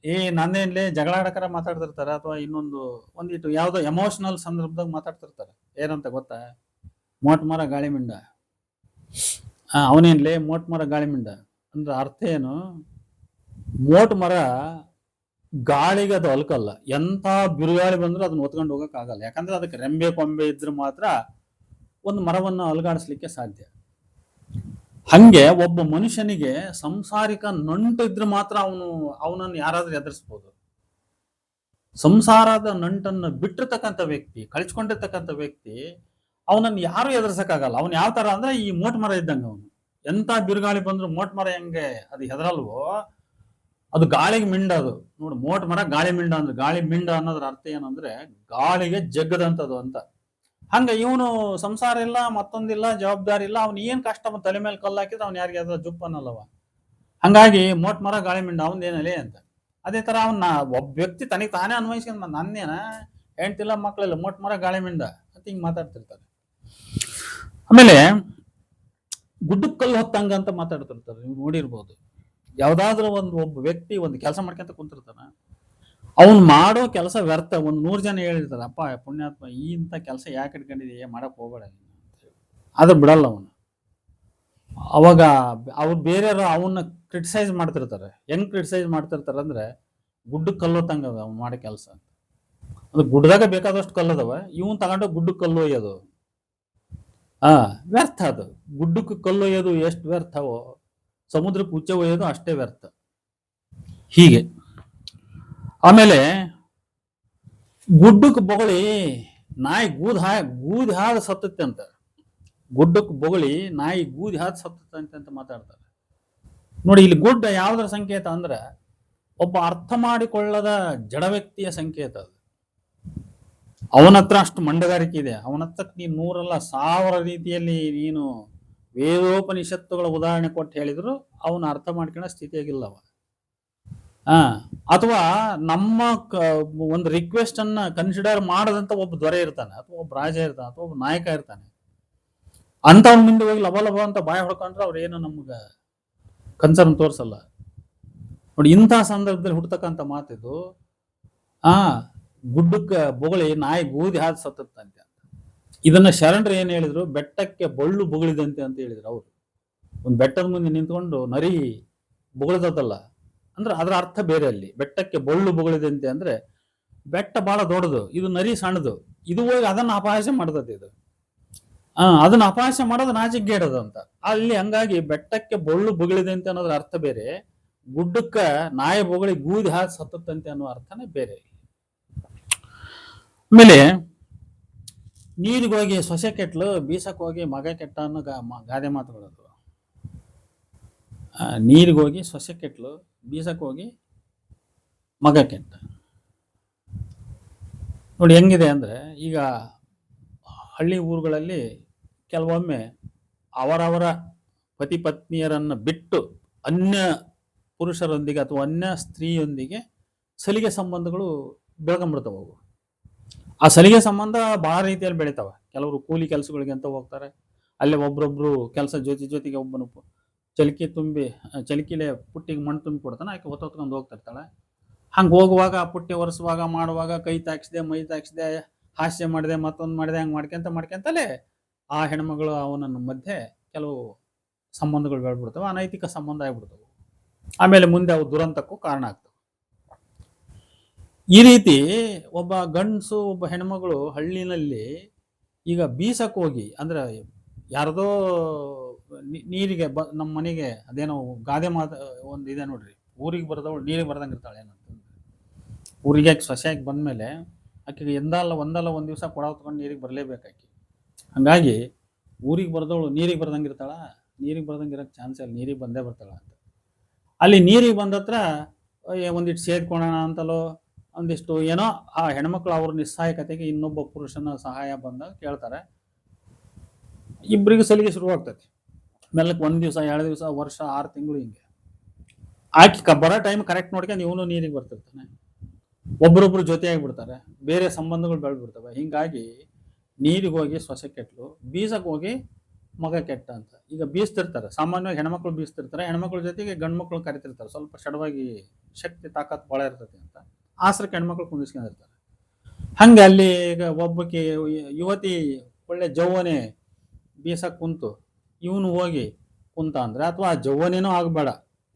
ಏ ನಾನೇನ್ಲೇ ಜಗಳ ಆಡಕರ ಮಾತಾಡ್ತಿರ್ತಾರೆ ಅಥವಾ ಇನ್ನೊಂದು ಒಂದಿಟ್ಟು ಯಾವುದೋ ಎಮೋಷನಲ್ ಸಂದರ್ಭದಾಗ ಮಾತಾಡ್ತಿರ್ತಾರೆ. ಏನಂತ ಗೊತ್ತಾ? ಮೋಟ್ ಮರ ಗಾಳಿಮಿಂಡ ಆ, ಅವನೇನ್ಲೇ ಮೋಟ್ ಮರ ಗಾಳಿ ಮಿಂಡ. ಅಂದ್ರೆ ಅರ್ಥ ಏನು? ಮೋಟ್ ಮರ ಗಾಳಿಗೆ ಅದು ಅಲ್ಕಲ್ಲ. ಎಂಥ ಬಿರುಗಾಳಿ ಬಂದರೂ ಅದನ್ನ ಒತ್ಕೊಂಡು ಹೋಗೋಕ್ಕಾಗಲ್ಲ ಯಾಕಂದ್ರೆ ಅದಕ್ಕೆ ರೆಂಬೆ ಕೊಂಬೆ ಇದ್ರೆ ಮಾತ್ರ ಒಂದು ಮರವನ್ನು ಅಲುಗಾಡಿಸ್ಲಿಕ್ಕೆ ಸಾಧ್ಯ. ಹಂಗೆ ಒಬ್ಬ ಮನುಷ್ಯನಿಗೆ ಸಂಸಾರಿಕ ನಂಟು ಇದ್ರೆ ಮಾತ್ರ ಅವನು, ಅವನನ್ನು ಯಾರಾದ್ರೂ ಎದುರಿಸ್ಬೋದು. ಸಂಸಾರದ ನಂಟನ್ನು ಬಿಟ್ಟಿರ್ತಕ್ಕಂಥ ವ್ಯಕ್ತಿ, ಕಳ್ಸ್ಕೊಂಡಿರ್ತಕ್ಕಂಥ ವ್ಯಕ್ತಿ ಅವನನ್ನು ಯಾರು ಎದುರಿಸಕ್ಕಾಗಲ್ಲ. ಅವನು ಯಾವ ತರ ಅಂದ್ರೆ ಈ ಮೋಟ್ ಮರ ಇದ್ದಂಗೆ ಅವನು. ಎಂತ ಬಿರುಗಾಳಿ ಬಂದ್ರು ಮೋಟ್ ಮರ ಹೆಂಗೆ ಅದು ಹೆದರಲ್ವೋ? ಅದು ಗಾಳಿಗೆ ಮಿಂಡ ಅದು. ನೋಡು, ಮೋಟ್ ಮರ ಗಾಳಿ ಮಿಂಡ ಅಂದ್ರೆ, ಗಾಳಿ ಮಿಂಡ ಅನ್ನೋದ್ರ ಅರ್ಥ ಏನಂದ್ರೆ ಗಾಳಿಗೆ ಜಗ್ಗದಂತದು ಅಂತ. ಹಂಗ ಇವನು ಸಂಸಾರ ಇಲ್ಲ, ಮತ್ತೊಂದಿಲ್ಲ, ಜವಾಬ್ದಾರಿ ಇಲ್ಲ, ಅವ್ನು ಏನ್ ಕಷ್ಟ ತಲೆ ಮೇಲೆ ಕಲ್ಲು ಹಾಕಿದ್ರೆ ಅವ್ನು ಯಾರಿಗೆ ಅದ್ರ ಜುಪ್ ಅನ್ನಲ್ಲವ? ಹಂಗಾಗಿ ಮೋಟ್ ಮರ ಗಾಳಿ ಮಿಂಡ ಅವನದೇನಲೇ ಅಂತ. ಅದೇ ತರ ಅವನ್ನ ಒಬ್ಬ ವ್ಯಕ್ತಿ ತನಗೆ ತಾನೇ ಅನ್ವಯಿಸ್ಕೊಂಡ್ ನನ್ನೇನ? ಹೆಂಡ್ತಿಲ್ಲ ಮಕ್ಕಳಿಲ್ಲ ಮೋಟ್ ಮರ ಗಾಳಿ ಮಿಂಡ ಅಂತ ಹಿಂಗ್ ಮಾತಾಡ್ತಿರ್ತಾರೆ. ಆಮೇಲೆ ಗುಡ್ಡಕ್ಕೆ ಕಲ್ಲು ಹೊತ್ತಂಗ ಅಂತ ಮಾತಾಡ್ತಿರ್ತಾರೆ, ನೀವು ನೋಡಿರ್ಬೋದು. ಯಾವ್ದಾದ್ರು ಒಂದು ಒಬ್ಬ ವ್ಯಕ್ತಿ ಒಂದು ಕೆಲಸ ಮಾಡ್ಕೊಂತ ಕುಂತಿರ್ತಾನೆ, ಅವ್ನು ಮಾಡೋ ಕೆಲಸ ವ್ಯರ್ಥ. ಒಂದು ನೂರು ಜನ ಹೇಳಿರ್ತಾರೆ, ಅಪ್ಪ, ಪುಣ್ಯಾತ್ಮ, ಈ ಇಂಥ ಕೆಲಸ ಯಾಕೆ ಇಟ್ಕೊಂಡಿದೀಯ ಮಾಡಕ್ ಹೋಗ್ಬೇಡ. ಆದ್ರೆ ಬಿಡಲ್ಲ ಅವನು. ಅವಾಗ ಅವ್ರು ಬೇರೆಯವರು ಅವನ್ನ ಕ್ರಿಟಿಸೈಸ್ ಮಾಡ್ತಿರ್ತಾರೆ. ಹೆಂಗ್ ಕ್ರಿಟಿಸೈಸ್ ಮಾಡ್ತಿರ್ತಾರೆ ಅಂದ್ರೆ ಗುಡ್ಡಕ್ಕೆ ಕಲ್ಲು ಹೊತ್ತಂಗ ಅದ ಅವ್ನು ಮಾಡೋ ಕೆಲಸ ಅದು ಗುಡ್ಡದಾಗ ಬೇಕಾದಷ್ಟು ಕಲ್ಲದವ ಇವನ್ ತಗೊಂಡ ಗುಡ್ಡಕ್ಕೆ ಕಲ್ಲು ಒಯ್ಯೋದು. ಆ, ವ್ಯರ್ಥ ಅದು. ಗುಡ್ಡಕ್ಕೆ ಕಲ್ಲು ಒಯ್ಯೋದು ಎಷ್ಟು ವ್ಯರ್ಥವೋ, ಸಮುದ್ರಕ್ಕೆ ಉಚ್ಚ ಒಯ್ಯೋದು ಅಷ್ಟೇ ವ್ಯರ್ಥ. ಹೀಗೆ. ಆಮೇಲೆ, ಗುಡ್ಡಕ್ಕೆ ಬೊಗಳಿ ನಾಯಿ ಗೂದ್ ಹಾ, ಗೂದ್ ಹಾದ ಸತ್ತತ್ತೆ ಅಂತ. ಗುಡ್ಡಕ್ಕೆ ಬೊಗಳಿ ನಾಯಿ ಗೂದ್ ಹಾದ ಸತ್ತಂತೆ ಅಂತ ಮಾತಾಡ್ತಾರೆ. ನೋಡಿ, ಇಲ್ಲಿ ಗುಡ್ಡ ಯಾವುದರ ಸಂಕೇತ ಅಂದ್ರೆ, ಒಬ್ಬ ಅರ್ಥ ಮಾಡಿಕೊಳ್ಳದ ಜಡ ವ್ಯಕ್ತಿಯ ಸಂಕೇತ ಅದು. ಅವನ ಹತ್ರ ಅಷ್ಟು ಮಂಡಗಾರಿಕೆ ಇದೆ. ಅವನ ಹತ್ರ ನೀನು ನೂರಲ್ಲ ಸಾವಿರ ರೀತಿಯಲ್ಲಿ ನೀನು ವೇದೋಪನಿಷತ್ತುಗಳ ಉದಾಹರಣೆ ಕೊಟ್ಟು ಹೇಳಿದ್ರು ಅವನು ಅರ್ಥ ಮಾಡ್ಕೊಳ್ಳೋ ಸ್ಥಿತಿಯಾಗಿಲ್ಲವ ಆ, ಅಥವಾ ನಮ್ಮ ಒಂದು ರಿಕ್ವೆಸ್ಟ್ ಅನ್ನ ಕನ್ಸಿಡರ್ ಮಾಡದಂತ ಒಬ್ಬ ದೊರೆ ಇರ್ತಾನೆ, ಅಥವಾ ಒಬ್ಬ ರಾಜ ಇರ್ತಾನೆ, ಅಥವಾ ಒಬ್ಬ ನಾಯಕ ಇರ್ತಾನೆ. ಅಂತ ಅವ್ನ ಮುಂದೆ ಹೋಗಿ ಲಬ ಲಭ ಅಂತ ಬಾಯಿ ಹೊಡ್ಕೊಂಡ್ರೆ ಅವ್ರು ಏನು ನಮ್ಗ ಕನ್ಸರ್ನ್ ತೋರ್ಸಲ್ಲ. ನೋಡಿ ಇಂಥ ಸಂದರ್ಭದಲ್ಲಿ ಹುಡ್ತಕ್ಕಂಥ ಮಾತಿದು, ಆ ಗುಡ್ಡಕ್ಕೆ ಬೊಗಳಿ ನಾಯಿ ಗೂದಿ ಹಾದು ಸತ್ತಂತೆ ಅಂತ. ಇದನ್ನ ಶರಣರು ಏನ್ ಹೇಳಿದ್ರು? ಬೆಟ್ಟಕ್ಕೆ ಬೊಳ್ಳು ಬೊಗಳಿದಂತೆ ಅಂತ ಹೇಳಿದ್ರು ಅವರು. ಒಂದು ಬೆಟ್ಟದ ಮುಂದೆ ನಿಂತ್ಕೊಂಡು ನರಿ ಬೊಗಳದಲ್ಲ ಅಂದ್ರೆ ಅದರ ಅರ್ಥ ಬೇರೆ ಅಲ್ಲಿ. ಬೆಟ್ಟಕ್ಕೆ ಬೊಳ್ಳು ಬೊಗಳಿದಂತೆ ಅಂದ್ರೆ ಬೆಟ್ಟ ಬಹಳ ದೊಡ್ಡದು, ಇದು ನರಿ ಸಣ್ಣದು. ಇದು ಹೋಗಿ ಅದನ್ನ ಅಪಹಾಸ್ಯ ಮಾಡ್ತದೆ ಇದು. ಆ, ಅದನ್ನ ಅಪಹಾಸ್ಯ ಮಾಡೋದು ನಾಚಿಗೇಡದು ಅಂತ. ಅಲ್ಲಿ ಹಂಗಾಗಿ ಬೆಟ್ಟಕ್ಕೆ ಬೊಳ್ಳು ಬೊಗಳಿದಂತೆ ಅನ್ನೋದ್ರ ಅರ್ಥ ಬೇರೆ, ಗುಡ್ಡಕ್ಕ ನಾಯಿ ಬೊಗಳಿ ಗೂದಿ ಹಾಕಿ ಸತ್ತಂತೆ ಅನ್ನೋ ಅರ್ಥನೇ ಬೇರೆ. ಆಮೇಲೆ ನೀರಿಗೋಗಿ ಸೊಸೆ ಕೆಟ್ಲು ಬೀಸಕ್ಕೆ ಹೋಗಿ ಮಗ ಕೆಟ್ಟ ಅನ್ನೋ ಗಾ- ಗಾದೆ ಮಾತುಗಳದು. ನೀರಿಗೋಗಿ ಸೊಸೆ ಕೆಟ್ಲು ಬೀಸಕ್ಕೆ ಹೋಗಿ ಮಗ ಕೆಟ್ಟ. ನೋಡಿ ಹೆಂಗಿದೆ ಅಂದರೆ ಈಗ ಹಳ್ಳಿ ಊರುಗಳಲ್ಲಿ ಕೆಲವೊಮ್ಮೆ ಅವರವರ ಪತಿ ಪತ್ನಿಯರನ್ನು ಬಿಟ್ಟು ಅನ್ಯ ಪುರುಷರೊಂದಿಗೆ ಅಥವಾ ಅನ್ಯ ಸ್ತ್ರೀಯೊಂದಿಗೆ ಸಲಿಗೆ ಸಂಬಂಧಗಳು ಬೆಳಗಂಬಿಡ್ತವೆ ಅವು. ಆ ಸಲಿಗೆ ಸಂಬಂಧ ಬಹಳ ರೀತಿಯಲ್ಲಿ ಬೆಳಿತಾವೆ. ಕೆಲವರು ಕೂಲಿ ಕೆಲಸಗಳಿಗೆ ಅಂತ ಹೋಗ್ತಾರೆ. ಅಲ್ಲೇ ಒಬ್ರೊಬ್ರು ಕೆಲಸ ಜೊತೆ ಜೊತೆಗೆ ಒಬ್ಬನು ಚಲಕಿ ತುಂಬಿ ಚಲಕಿಲೆ ಪುಟ್ಟಿಗೆ ಮಣ್ಣು ತುಂಬಿ ಕೊಡ್ತಾನೆ, ಆಕೆ ಹೊತ್ತೊತ್ಕೊಂಡು ಹೋಗ್ತಿರ್ತಾಳೆ. ಹಂಗೆ ಹೋಗುವಾಗ, ಪುಟ್ಟಿ ಒರೆಸುವಾಗ, ಮಾಡುವಾಗ ಕೈ ತಾಕ್ಸಿದೆ, ಮೈ ತಾಕ್ಸಿದೆ, ಹಾಸ್ಯ ಮಾಡಿದೆ, ಮತ್ತೊಂದು ಮಾಡಿದೆ, ಹಂಗೆ ಮಾಡ್ಕೊಂತ ಮಾಡ್ಕೊಂತಲೇ ಆ ಹೆಣ್ಮಗಳು ಅವನನ್ನು ಮಧ್ಯೆ ಕೆಲವು ಸಂಬಂಧಗಳು ಬೆಳ್ಬಿಡ್ತವೆ ಅನೈತಿಕ ಸಂಬಂಧ ಆಗ್ಬಿಡ್ತವೆ. ಆಮೇಲೆ ಮುಂದೆ ಅವು ದುರಂತಕ್ಕೂ ಕಾರಣ ಆಗ್ತವೆ. ಈ ರೀತಿ ಒಬ್ಬ ಗಂಡಸು, ಒಬ್ಬ ಹೆಣ್ಮಗಳು ಹಳ್ಳಿನಲ್ಲಿ ಈಗ ಬೀಸಕ್ಕೆ ಹೋಗಿ, ಅಂದ್ರೆ ಯಾರದೋ ನೀರಿಗೆ ಬ ನಮ್ಮ ಮನೆಗೆ ಅದೇನೋ ಗಾದೆ ಮಾತು, ಒಂದು ಇದೆ ನೋಡ್ರಿ. ಊರಿಗೆ ಬರ್ದವಳು ನೀರಿಗೆ ಬರ್ದಂಗೆ ಇರ್ತಾಳೆ ಏನಂತಂದ್ರೆ. ಊರಿಗೆ ಆಕೆ ಸೊಸೆಯಾಗಿ ಬಂದಮೇಲೆ ಆಕೆಗೆ ಎಂದಲ್ಲ, ಒಂದಲ್ಲ ಒಂದು ದಿವಸ ಕೊಡ ತಗೊಂಡು ನೀರಿಗೆ ಬರಲೇಬೇಕು ಆಕೆ. ಹಂಗಾಗಿ ಊರಿಗೆ ಬರ್ದವಳು ನೀರಿಗೆ ಬರ್ದಂಗೆ ಇರ್ತಾಳ? ನೀರಿಗೆ ಬರ್ದಂಗೆ ಇರೋಕ್ಕೆ ಚಾನ್ಸ್ ಇಲ್ಲ, ನೀರಿಗೆ ಬಂದೇ ಬರ್ತಾಳ ಅಂತ. ಅಲ್ಲಿ ನೀರಿಗೆ ಬಂದತ್ರ ಒಂದಿಟ್ಟು ಸೇದ್ಕೊಳೋಣ ಅಂತಲೋ ಒಂದಿಷ್ಟು ಏನೋ ಆ ಹೆಣ್ಮಕ್ಳು ಅವ್ರ ನಿಸ್ಸಹಾಯಕತೆಗೆ ಇನ್ನೊಬ್ಬ ಪುರುಷನ ಸಹಾಯ ಬಂದಾಗ ಕೇಳ್ತಾರೆ. ಇಬ್ಬರಿಗೂ ಸಲಿಗೆ ಶುರುವಾಗ್ತೈತಿ. ಮೆಲ್ಲಕ್ಕೆ ಒಂದು ದಿವಸ, ಎರಡು ದಿವಸ, ವರ್ಷ, ಆರು ತಿಂಗಳು ಹಿಂಗೆ. ಆಕಿ ಕ, ಬರೋ ಟೈಮ್ ಕರೆಕ್ಟ್ ನೋಡ್ಕೊಂಡು ಇವನು ನೀರಿಗೆ ಬರ್ತಿರ್ತಾನೆ. ಒಬ್ರೊಬ್ರು ಜೊತೆಯಾಗಿ ಆಗಿಬಿಡ್ತಾರೆ ಬೇರೆ ಸಂಬಂಧಗಳು ಬೆಳೆದ್ಬಿಡ್ತವೆ. ಹಿಂಗಾಗಿ ನೀರಿಗೆ ಹೋಗಿ ಸೊಸೆ ಕೆಟ್ಟಲು ಬೀಸಕ್ಕೆ ಹೋಗಿ ಮಗ ಕೆಟ್ಟ ಅಂತ. ಈಗ ಬೀಸ್ತಿರ್ತಾರೆ. ಸಾಮಾನ್ಯವಾಗಿ ಹೆಣ್ಮಕ್ಳು ಬೀಸ್ತಿರ್ತಾರೆ. ಹೆಣ್ಮಕ್ಳ ಜೊತೆಗೆ ಗಂಡು ಮಕ್ಕಳು ಕರಿತಿರ್ತಾರೆ. ಸ್ವಲ್ಪ ಸಡವಾಗಿ ಶಕ್ತಿ, ತಾಕತ್ ಭಾಳ ಇರ್ತೈತಿ ಅಂತ. ಆಸರಕ್ಕೆ ಹೆಣ್ಮಕ್ಳು ಕುಂದಿಸ್ಕೊಂಡಿರ್ತಾರೆ. ಹಂಗೆ ಅಲ್ಲಿ ಈಗ ಒಬ್ಬಕ್ಕೆ ಯುವತಿ ಒಳ್ಳೆ ಜೌವನೆ ಬೀಸಕ್ಕೆ ಕುಂತು ಇವನು ಹೋಗಿ ಕುಂತ ಅಂದ್ರೆ ಅಥವಾ ಆ ಜೌವನೇನೂ ಆಗಬೇಡ.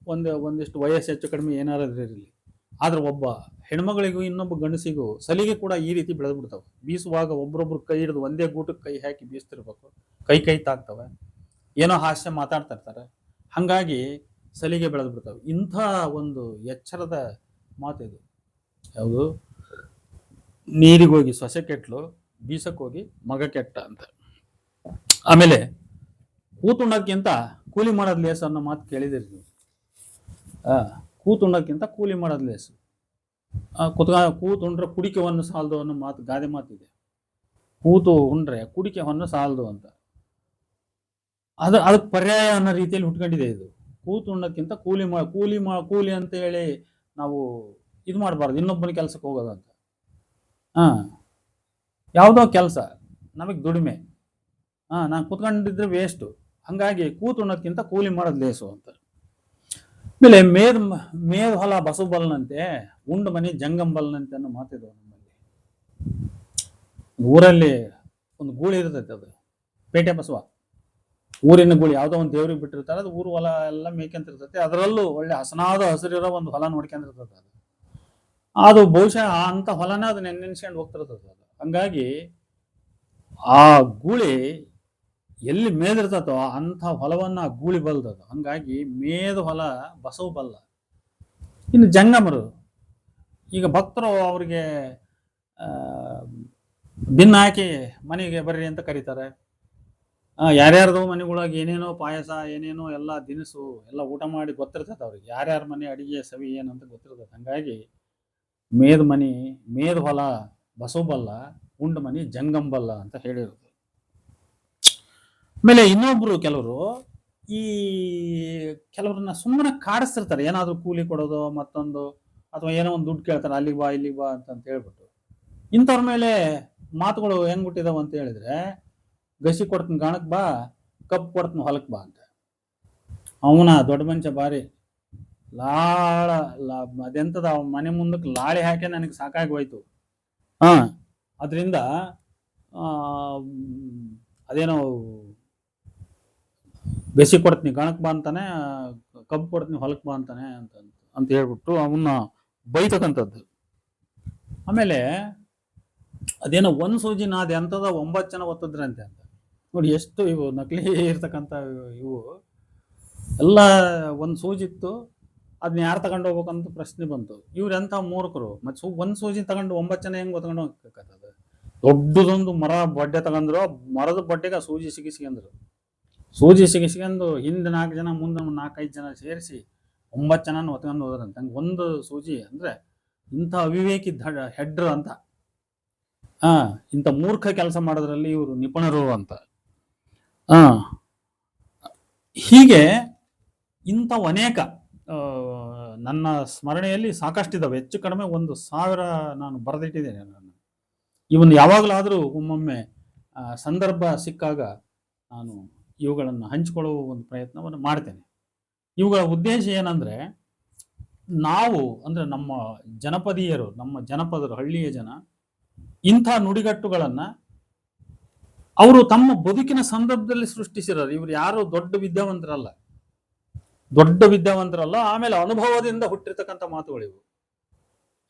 ಒಂದು, ಒಂದಿಷ್ಟು ವಯಸ್ಸು ಹೆಚ್ಚು ಕಡಿಮೆ ಏನಾದ್ರು ಇರಲಿ. ಆದ್ರೆ ಒಬ್ಬ ಹೆಣ್ಮಗಳಿಗೂ ಇನ್ನೊಬ್ಬ ಗಂಡಸಿಗೂ ಸಲಿಗೆ ಕೂಡ ಈ ರೀತಿ ಬೆಳೆದ್ಬಿಡ್ತಾವೆ. ಬೀಸುವಾಗ ಒಬ್ರೊಬ್ರು ಕೈ ಹಿಡಿದು ಒಂದೇ ಗೂಟಕ್ಕೆ ಕೈ ಹಾಕಿ ಬೀಸ್ತಿರ್ಬೇಕು. ಕೈ ಕೈ ತಾಗ್ತವೆ ಏನೋ ಹಾಸ್ಯ ಮಾತಾಡ್ತಾ ಇರ್ತಾರೆ. ಹಂಗಾಗಿ ಸಲಿಗೆ ಬೆಳೆದ್ಬಿಡ್ತಾವೆ. ಇಂಥ ಒಂದು ಎಚ್ಚರದ ಮಾತಿದು ಯಾವುದು? ನೀರಿಗೋಗಿ ಸೊಸೆ ಕೆಟ್ಲು ಬೀಸಕ್ಕೋಗಿ ಮಗ ಕೆಟ್ಟ ಅಂತ. ಆಮೇಲೆ ಕೂತುಣ್ಣಕ್ಕಿಂತ ಕೂಲಿ ಮಾಡೋದು ಲೇಸು ಅನ್ನೋ ಮಾತು ಕೇಳಿದಿರಿ ನೀವು. ಕೂತುಣ್ಣಕ್ಕಿಂತ ಕೂಲಿ ಮಾಡೋದು ಲೇಸು. ಕುತ್ಕ ಕೂತು ಉಂಡ್ರೆ ಕುಡಿಕೆ ಹೊನ್ನು ಸಾಲದು ಅನ್ನೋ ಮಾತು, ಗಾದೆ ಮಾತಿದೆ ಕೂತು ಉಂಡ್ರೆ ಕುಡಿಕೆ ಹೊನ್ನು ಸಾಲದು ಅಂತ. ಅದು ಅದಕ್ಕೆ ಪರ್ಯಾಯ ಅನ್ನೋ ರೀತಿಯಲ್ಲಿ ಹುಟ್ಕೊಂಡಿದೆ ಇದು. ಕೂತು ಉಣ್ಣಕ್ಕಿಂತ ಕೂಲಿ ಮಾ ಕೂಲಿ ಮಾ, ಕೂಲಿ ಅಂತ ಹೇಳಿ ನಾವು ಇದು ಮಾಡಬಾರ್ದು, ಇನ್ನೊಬ್ಬನ ಕೆಲಸಕ್ಕೆ ಹೋಗೋದು ಅಂತ. ಹಾ, ಯಾವುದೋ ಕೆಲಸ, ನಮಗೆ ದುಡಿಮೆ. ಹಾಂ, ನಾನು ಕೂತ್ಕೊಂಡಿದ್ರೆ ವೇಸ್ಟು ಹಾಗಾಗಿ ಕೂತು ಉಣ್ಣೋದ್ಕಿಂತ ಕೂಲಿ ಮಾಡೋದು ಲೇಸು ಅಂತ. ಆಮೇಲೆ ಮೇದ್ ಮೇದ್ ಹೊಲ ಬಸುಬಲ್ನಂತೆ ಉಂಡು ಮನೆ ಜಂಗಂಬಲ್ನಂತೆ ಅನ್ನೋ ಮಾತಿದೆ ನಮ್ಮಲ್ಲಿ. ಊರಲ್ಲಿ ಒಂದು ಗೂಳಿ ಇರ್ತೈತೆ ಅದು, ಪೇಟೆ ಬಸವ. ಊರಿನ ಗೂಳಿ, ಯಾವುದೋ ಒಂದು ದೇವ್ರಿಗೆ ಬಿಟ್ಟಿರ್ತಾರೆ, ಅದು ಊರು ಹೊಲ ಎಲ್ಲ ಮೇಯ್ಕೊಂತಿರ್ತೈತೆ. ಅದರಲ್ಲೂ ಒಳ್ಳೆ ಹಸನಾದ ಹಸಿರಿರೋ ಒಂದು ಹೊಲ ನೋಡ್ಕೊಂಡಿರ್ತದೆ ಅದು. ಅದು ಬಹುಶಃ ಅಂತ ಹೊಲನ ಅದು ನೆನ್ಸ್ಕೊಂಡು ಹೋಗ್ತಿರ್ತದೆ ಅದು. ಹಂಗಾಗಿ ಆ ಗೂಳಿ ಎಲ್ಲಿ ಮೇದಿರ್ತತೋ ಅಂಥ ಹೊಲವನ್ನ ಆ ಗೂಳಿ ಬಲ್ದದು ಹಂಗಾಗಿ ಮೇದ ಹೊಲ ಬಸವ ಬಲ್ಲ. ಇನ್ನು ಜಂಗಮರು ಈಗ ಭಕ್ತರು ಅವ್ರಿಗೆ ಆ, ಭಿನ್ನ ಹಾಕಿ ಮನೆಗೆ ಬರ್ರಿ ಅಂತ ಕರೀತಾರೆ. ಯಾರ್ಯಾರ್ದೋ ಮನೆಗೊಳಗೆ ಏನೇನೋ ಪಾಯಸ ಏನೇನೋ ಎಲ್ಲ ದಿನಸು ಎಲ್ಲ ಊಟ ಮಾಡಿ ಗೊತ್ತಿರ್ತದೆ ಅವ್ರಿಗೆ. ಯಾರ್ಯಾರ ಮನೆ ಅಡಿಗೆ ಸವಿ ಏನಂತ ಗೊತ್ತಿರ್ತದೆ. ಹಂಗಾಗಿ ಮೇದ್ ಮನಿ, ಮೇದ್ ಹೊಲ, ಬಸವಬಲ್ಲ, ಉಂಡ ಮನಿ, ಜಂಗಂಬಲ್ಲ ಅಂತ ಹೇಳಿರೋದು. ಆಮೇಲೆ ಇನ್ನೊಬ್ರು ಕೆಲವರು ಈ ಕೆಲವ್ರನ್ನ ಸುಮ್ಮನೆ ಕಾಡಿಸ್ತಿರ್ತಾರೆ. ಏನಾದ್ರೂ ಕೂಲಿ ಕೊಡೋದು ಮತ್ತೊಂದು ಅಥವಾ ಏನೋ ಒಂದು ದುಡ್ಡು ಕೇಳ್ತಾರೆ, ಅಲ್ಲಿಗೆ ಬಾ, ಇಲ್ಲಿಗೆ ಬಾ ಅಂತ ಹೇಳ್ಬಿಟ್ಟು. ಇಂಥವ್ರ ಮೇಲೆ ಮಾತುಗಳು ಹೆಂಗ್ ಬಿಟ್ಟಿದಾವ ಅಂತ ಹೇಳಿದ್ರೆ, ಗಸಿ ಕೊಡ್ತೀನಿ ಗಾಣಕ್ ಬಾ, ಕಪ್ ಕೊಡ್ತೀನಿ ಹೊಲಕ್ ಬಾ ಅಂತ. ಅವನ ದೊಡ್ಡ ಮಂಚ ಬಾರಿ ಲಾಳ ಲಾ ಅದೆಂತದ ಅವ್ನ ಮನೆ ಮುಂದಕ್ಕೆ ಲಾಳಿ ಹಾಕಿ ನನಗೆ ಸಾಕಾಗಿ ಹೋಯ್ತು ಹಾ. ಅದರಿಂದ ಅದೇನೋ ಬೆಸಿ ಕೊಡ್ತೀನಿ ಗಣಕ್ ಬಾ ಅಂತಾನೆ ಕಬ್ಬು ಕೊಡ್ತೀನಿ ಹೊಲಕ್ ಬಾ ಅಂತಾನೆ ಅಂತ ಅಂತ ಹೇಳ್ಬಿಟ್ಟು ಅವನ್ನ ಬೈತಕ್ಕಂಥದ್ದು. ಆಮೇಲೆ ಅದೇನೋ ಒಂದ್ ಸೂಜಿ ನಾದೆ ಅಂತದ ಒಂಬತ್ತು ಜನ ಒತ್ತದ್ರಂತೆ ಅಂತ. ನೋಡಿ ಎಷ್ಟು ಇವು ನಕಲಿ ಇರ್ತಕ್ಕಂಥ ಇವು. ಎಲ್ಲ ಒಂದು ಸೂಜಿತ್ತು ಅದನ್ನ ಯಾರು ತಗೊಂಡು ಹೋಗ್ಬೇಕಂತ ಪ್ರಶ್ನೆ ಬಂತು. ಇವ್ರು ಎಂಥ ಮೂರ್ಖರು? ಮತ್ತೆ ಸೂ, ಒಂದು ಸೂಜಿ ತಗೊಂಡು ಒಂಬತ್ತು ಜನ ಹೆಂಗ್ ತಗೊಂಡು ಹೋಗ್ಬೇಕಾಗ್ತದೆ ದೊಡ್ಡದೊಂದು ಮರ ಬಡ್ಡೆ ತಗೊಂಡ್ರು, ಮರದ ಬಡ್ಡೆಗೆ ಸೂಜಿ ಸಿಗಿಸ್ಕೊಂಡ್ರು. ಸೂಜಿ ಸಿಗಿಸ್ಕೊಂಡು ಹಿಂದೆ ನಾಲ್ಕು ಜನ, ಮುಂದೆ ನಾಲ್ಕೈದು ಜನ ಸೇರಿಸಿ ಒಂಬತ್ತು ಜನ ಹೊತ್ಕೊಂಡು ಹೋದ್ರಂತೆ. ಹಂಗೆ ಒಂದು ಸೂಜಿ ಅಂದ್ರೆ ಇಂಥ ಅವಿವೇಕಿ ಹೆಡ್ರು ಅಂತ. ಆ ಇಂಥ ಮೂರ್ಖ ಕೆಲಸ ಮಾಡೋದ್ರಲ್ಲಿ ಇವರು ನಿಪುಣರು ಅಂತ. ಆ ಹೀಗೆ ಇಂಥವು ಅನೇಕ ನನ್ನ ಸ್ಮರಣೆಯಲ್ಲಿ ಸಾಕಷ್ಟಿದ್ದಾವೆ ಹೆಚ್ಚು ಕಡಿಮೆ ಒಂದು ಸಾವಿರ ನಾನು ಬರೆದಿಟ್ಟಿದ್ದೇನೆ ನಾನು. ಇವನ್ ಯಾವಾಗಲಾದರೂ ಒಮ್ಮೊಮ್ಮೆ ಸಂದರ್ಭ ಸಿಕ್ಕಾಗ ನಾನು ಇವುಗಳನ್ನು ಹಂಚಿಕೊಳ್ಳುವ ಒಂದು ಪ್ರಯತ್ನವನ್ನು ಮಾಡ್ತೇನೆ. ಇವುಗಳ ಉದ್ದೇಶ ಏನಂದರೆ, ನಾವು ಅಂದರೆ ನಮ್ಮ ಜನಪದೀಯರು, ನಮ್ಮ ಜನಪದರು ಹಳ್ಳಿಯ ಜನ, ಇಂಥ ನುಡಿಗಟ್ಟುಗಳನ್ನು ಅವರು ತಮ್ಮ ಬದುಕಿನ ಸಂದರ್ಭದಲ್ಲಿ ಸೃಷ್ಟಿಸಿರೋರು. ಇವರು ಯಾರು ದೊಡ್ಡ ವಿದ್ಯಾವಂತರಲ್ಲ. ದೊಡ್ಡ ವಿದ್ಯಾವಂತರಲ್ಲ, ಆಮೇಲೆ ಅನುಭವದಿಂದ ಹುಟ್ಟಿರ್ತಕ್ಕಂಥ ಮಾತುಗಳಿವು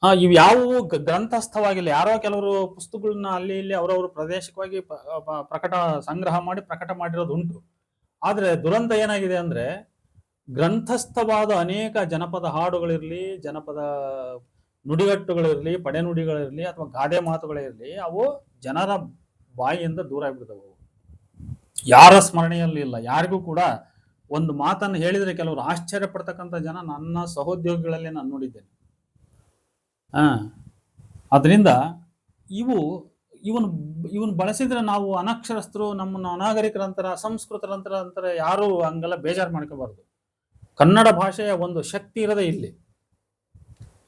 ಆ, ಇವು ಯಾವುವು ಗ್ರಂಥಸ್ಥವಾಗಿಲ್ಲ. ಯಾರೋ ಕೆಲವರು ಪುಸ್ತಕಗಳನ್ನ ಅಲ್ಲಿ ಇಲ್ಲಿ ಅವರವರು ಪ್ರದೇಶಕವಾಗಿ ಪ್ರಕಟ, ಸಂಗ್ರಹ ಮಾಡಿ ಪ್ರಕಟ ಮಾಡಿರೋದು ಉಂಟು. ಆದ್ರೆ ದುರಂತ ಏನಾಗಿದೆ ಅಂದ್ರೆ, ಗ್ರಂಥಸ್ಥವಾದ ಅನೇಕ ಜನಪದ ಹಾಡುಗಳಿರಲಿ, ಜನಪದ ನುಡಿಗಟ್ಟುಗಳಿರ್ಲಿ, ಪಡೆನುಡಿಗಳಿರ್ಲಿ, ಅಥವಾ ಗಾದೆ ಮಾತುಗಳಿರಲಿ, ಅವು ಜನರ ಬಾಯಿಯಿಂದ ದೂರ ಆಗ್ಬಿಡ್ತವೆ. ಯಾರ ಸ್ಮರಣೆಯಲ್ಲಿ ಇಲ್ಲ. ಯಾರಿಗೂ ಕೂಡ ಒಂದು ಮಾತನ್ನು ಹೇಳಿದರೆ ಕೆಲವರು ಆಶ್ಚರ್ಯ ಪಡ್ತಕ್ಕಂಥ ಜನ ನನ್ನ ಸಹೋದ್ಯೋಗಿಗಳಲ್ಲಿ ನಾನು ನೋಡಿದ್ದೇನೆ. ಆ ಅದರಿಂದ ಇವು, ಇವನು ಇವನು ಬಳಸಿದ್ರೆ ನಾವು ಅನಕ್ಷರಸ್ಥರು, ನಮ್ಮನ್ನು ಅನಾಗರಿಕರಂತರ ಅಸಂಸ್ಕೃತರಂತರ ಅಂತರ ಯಾರು ಹಂಗೆಲ್ಲ ಬೇಜಾರು ಮಾಡ್ಕೋಬಾರ್ದು. ಕನ್ನಡ ಭಾಷೆಯ ಒಂದು ಶಕ್ತಿ ಇರದೆ ಇಲ್ಲಿ.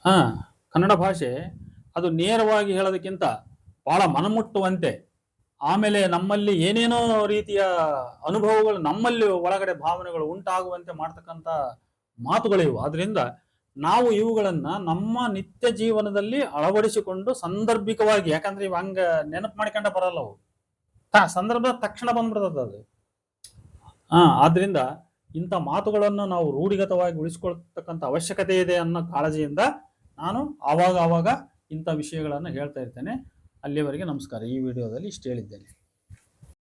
ಹಾಂ ಕನ್ನಡ ಭಾಷೆ ಅದು ನೇರವಾಗಿ ಹೇಳೋದಕ್ಕಿಂತ ಬಹಳ ಮನಮುಟ್ಟುವಂತೆ ಆಮೇಲೆ ನಮ್ಮಲ್ಲಿ ಏನೇನೋ ರೀತಿಯ ಅನುಭವಗಳು, ನಮ್ಮಲ್ಲಿ ಒಳಗಡೆ ಭಾವನೆಗಳು ಉಂಟಾಗುವಂತೆ ಮಾಡ್ತಕ್ಕಂಥ ಮಾತುಗಳಿವು ಆದ್ರಿಂದ ನಾವು ಇವುಗಳನ್ನ ನಮ್ಮ ನಿತ್ಯ ಜೀವನದಲ್ಲಿ ಅಳವಡಿಸಿಕೊಂಡು ಸಂದರ್ಭಿಕವಾಗಿ, ಯಾಕಂದ್ರೆ ಇವ್ ಹಂಗ ನೆನಪು ಮಾಡ್ಕೊಂಡ ಬರಲ್ಲ ಅವು. ಸಂದರ್ಭದ ತಕ್ಷಣ ಬಂದ್ಬಿಡ್ತದ ಅದು. ಹಾ, ಆದ್ರಿಂದ ಇಂಥ ಮಾತುಗಳನ್ನು ನಾವು ರೂಢಿಗತವಾಗಿ ಉಳಿಸ್ಕೊಳ್ತಕ್ಕಂಥ ಅವಶ್ಯಕತೆ ಇದೆ ಅನ್ನೋ ಕಾಳಜಿಯಿಂದ ನಾನು ಆವಾಗ ಆವಾಗ ಇಂಥ ವಿಷಯಗಳನ್ನು ಹೇಳ್ತಾ ಇರ್ತೇನೆ. ಅಲ್ಲಿವರೆಗೆ ನಮಸ್ಕಾರ. ಈ ವಿಡಿಯೋದಲ್ಲಿ ಇಷ್ಟು ಹೇಳಿದ್ದೇನೆ.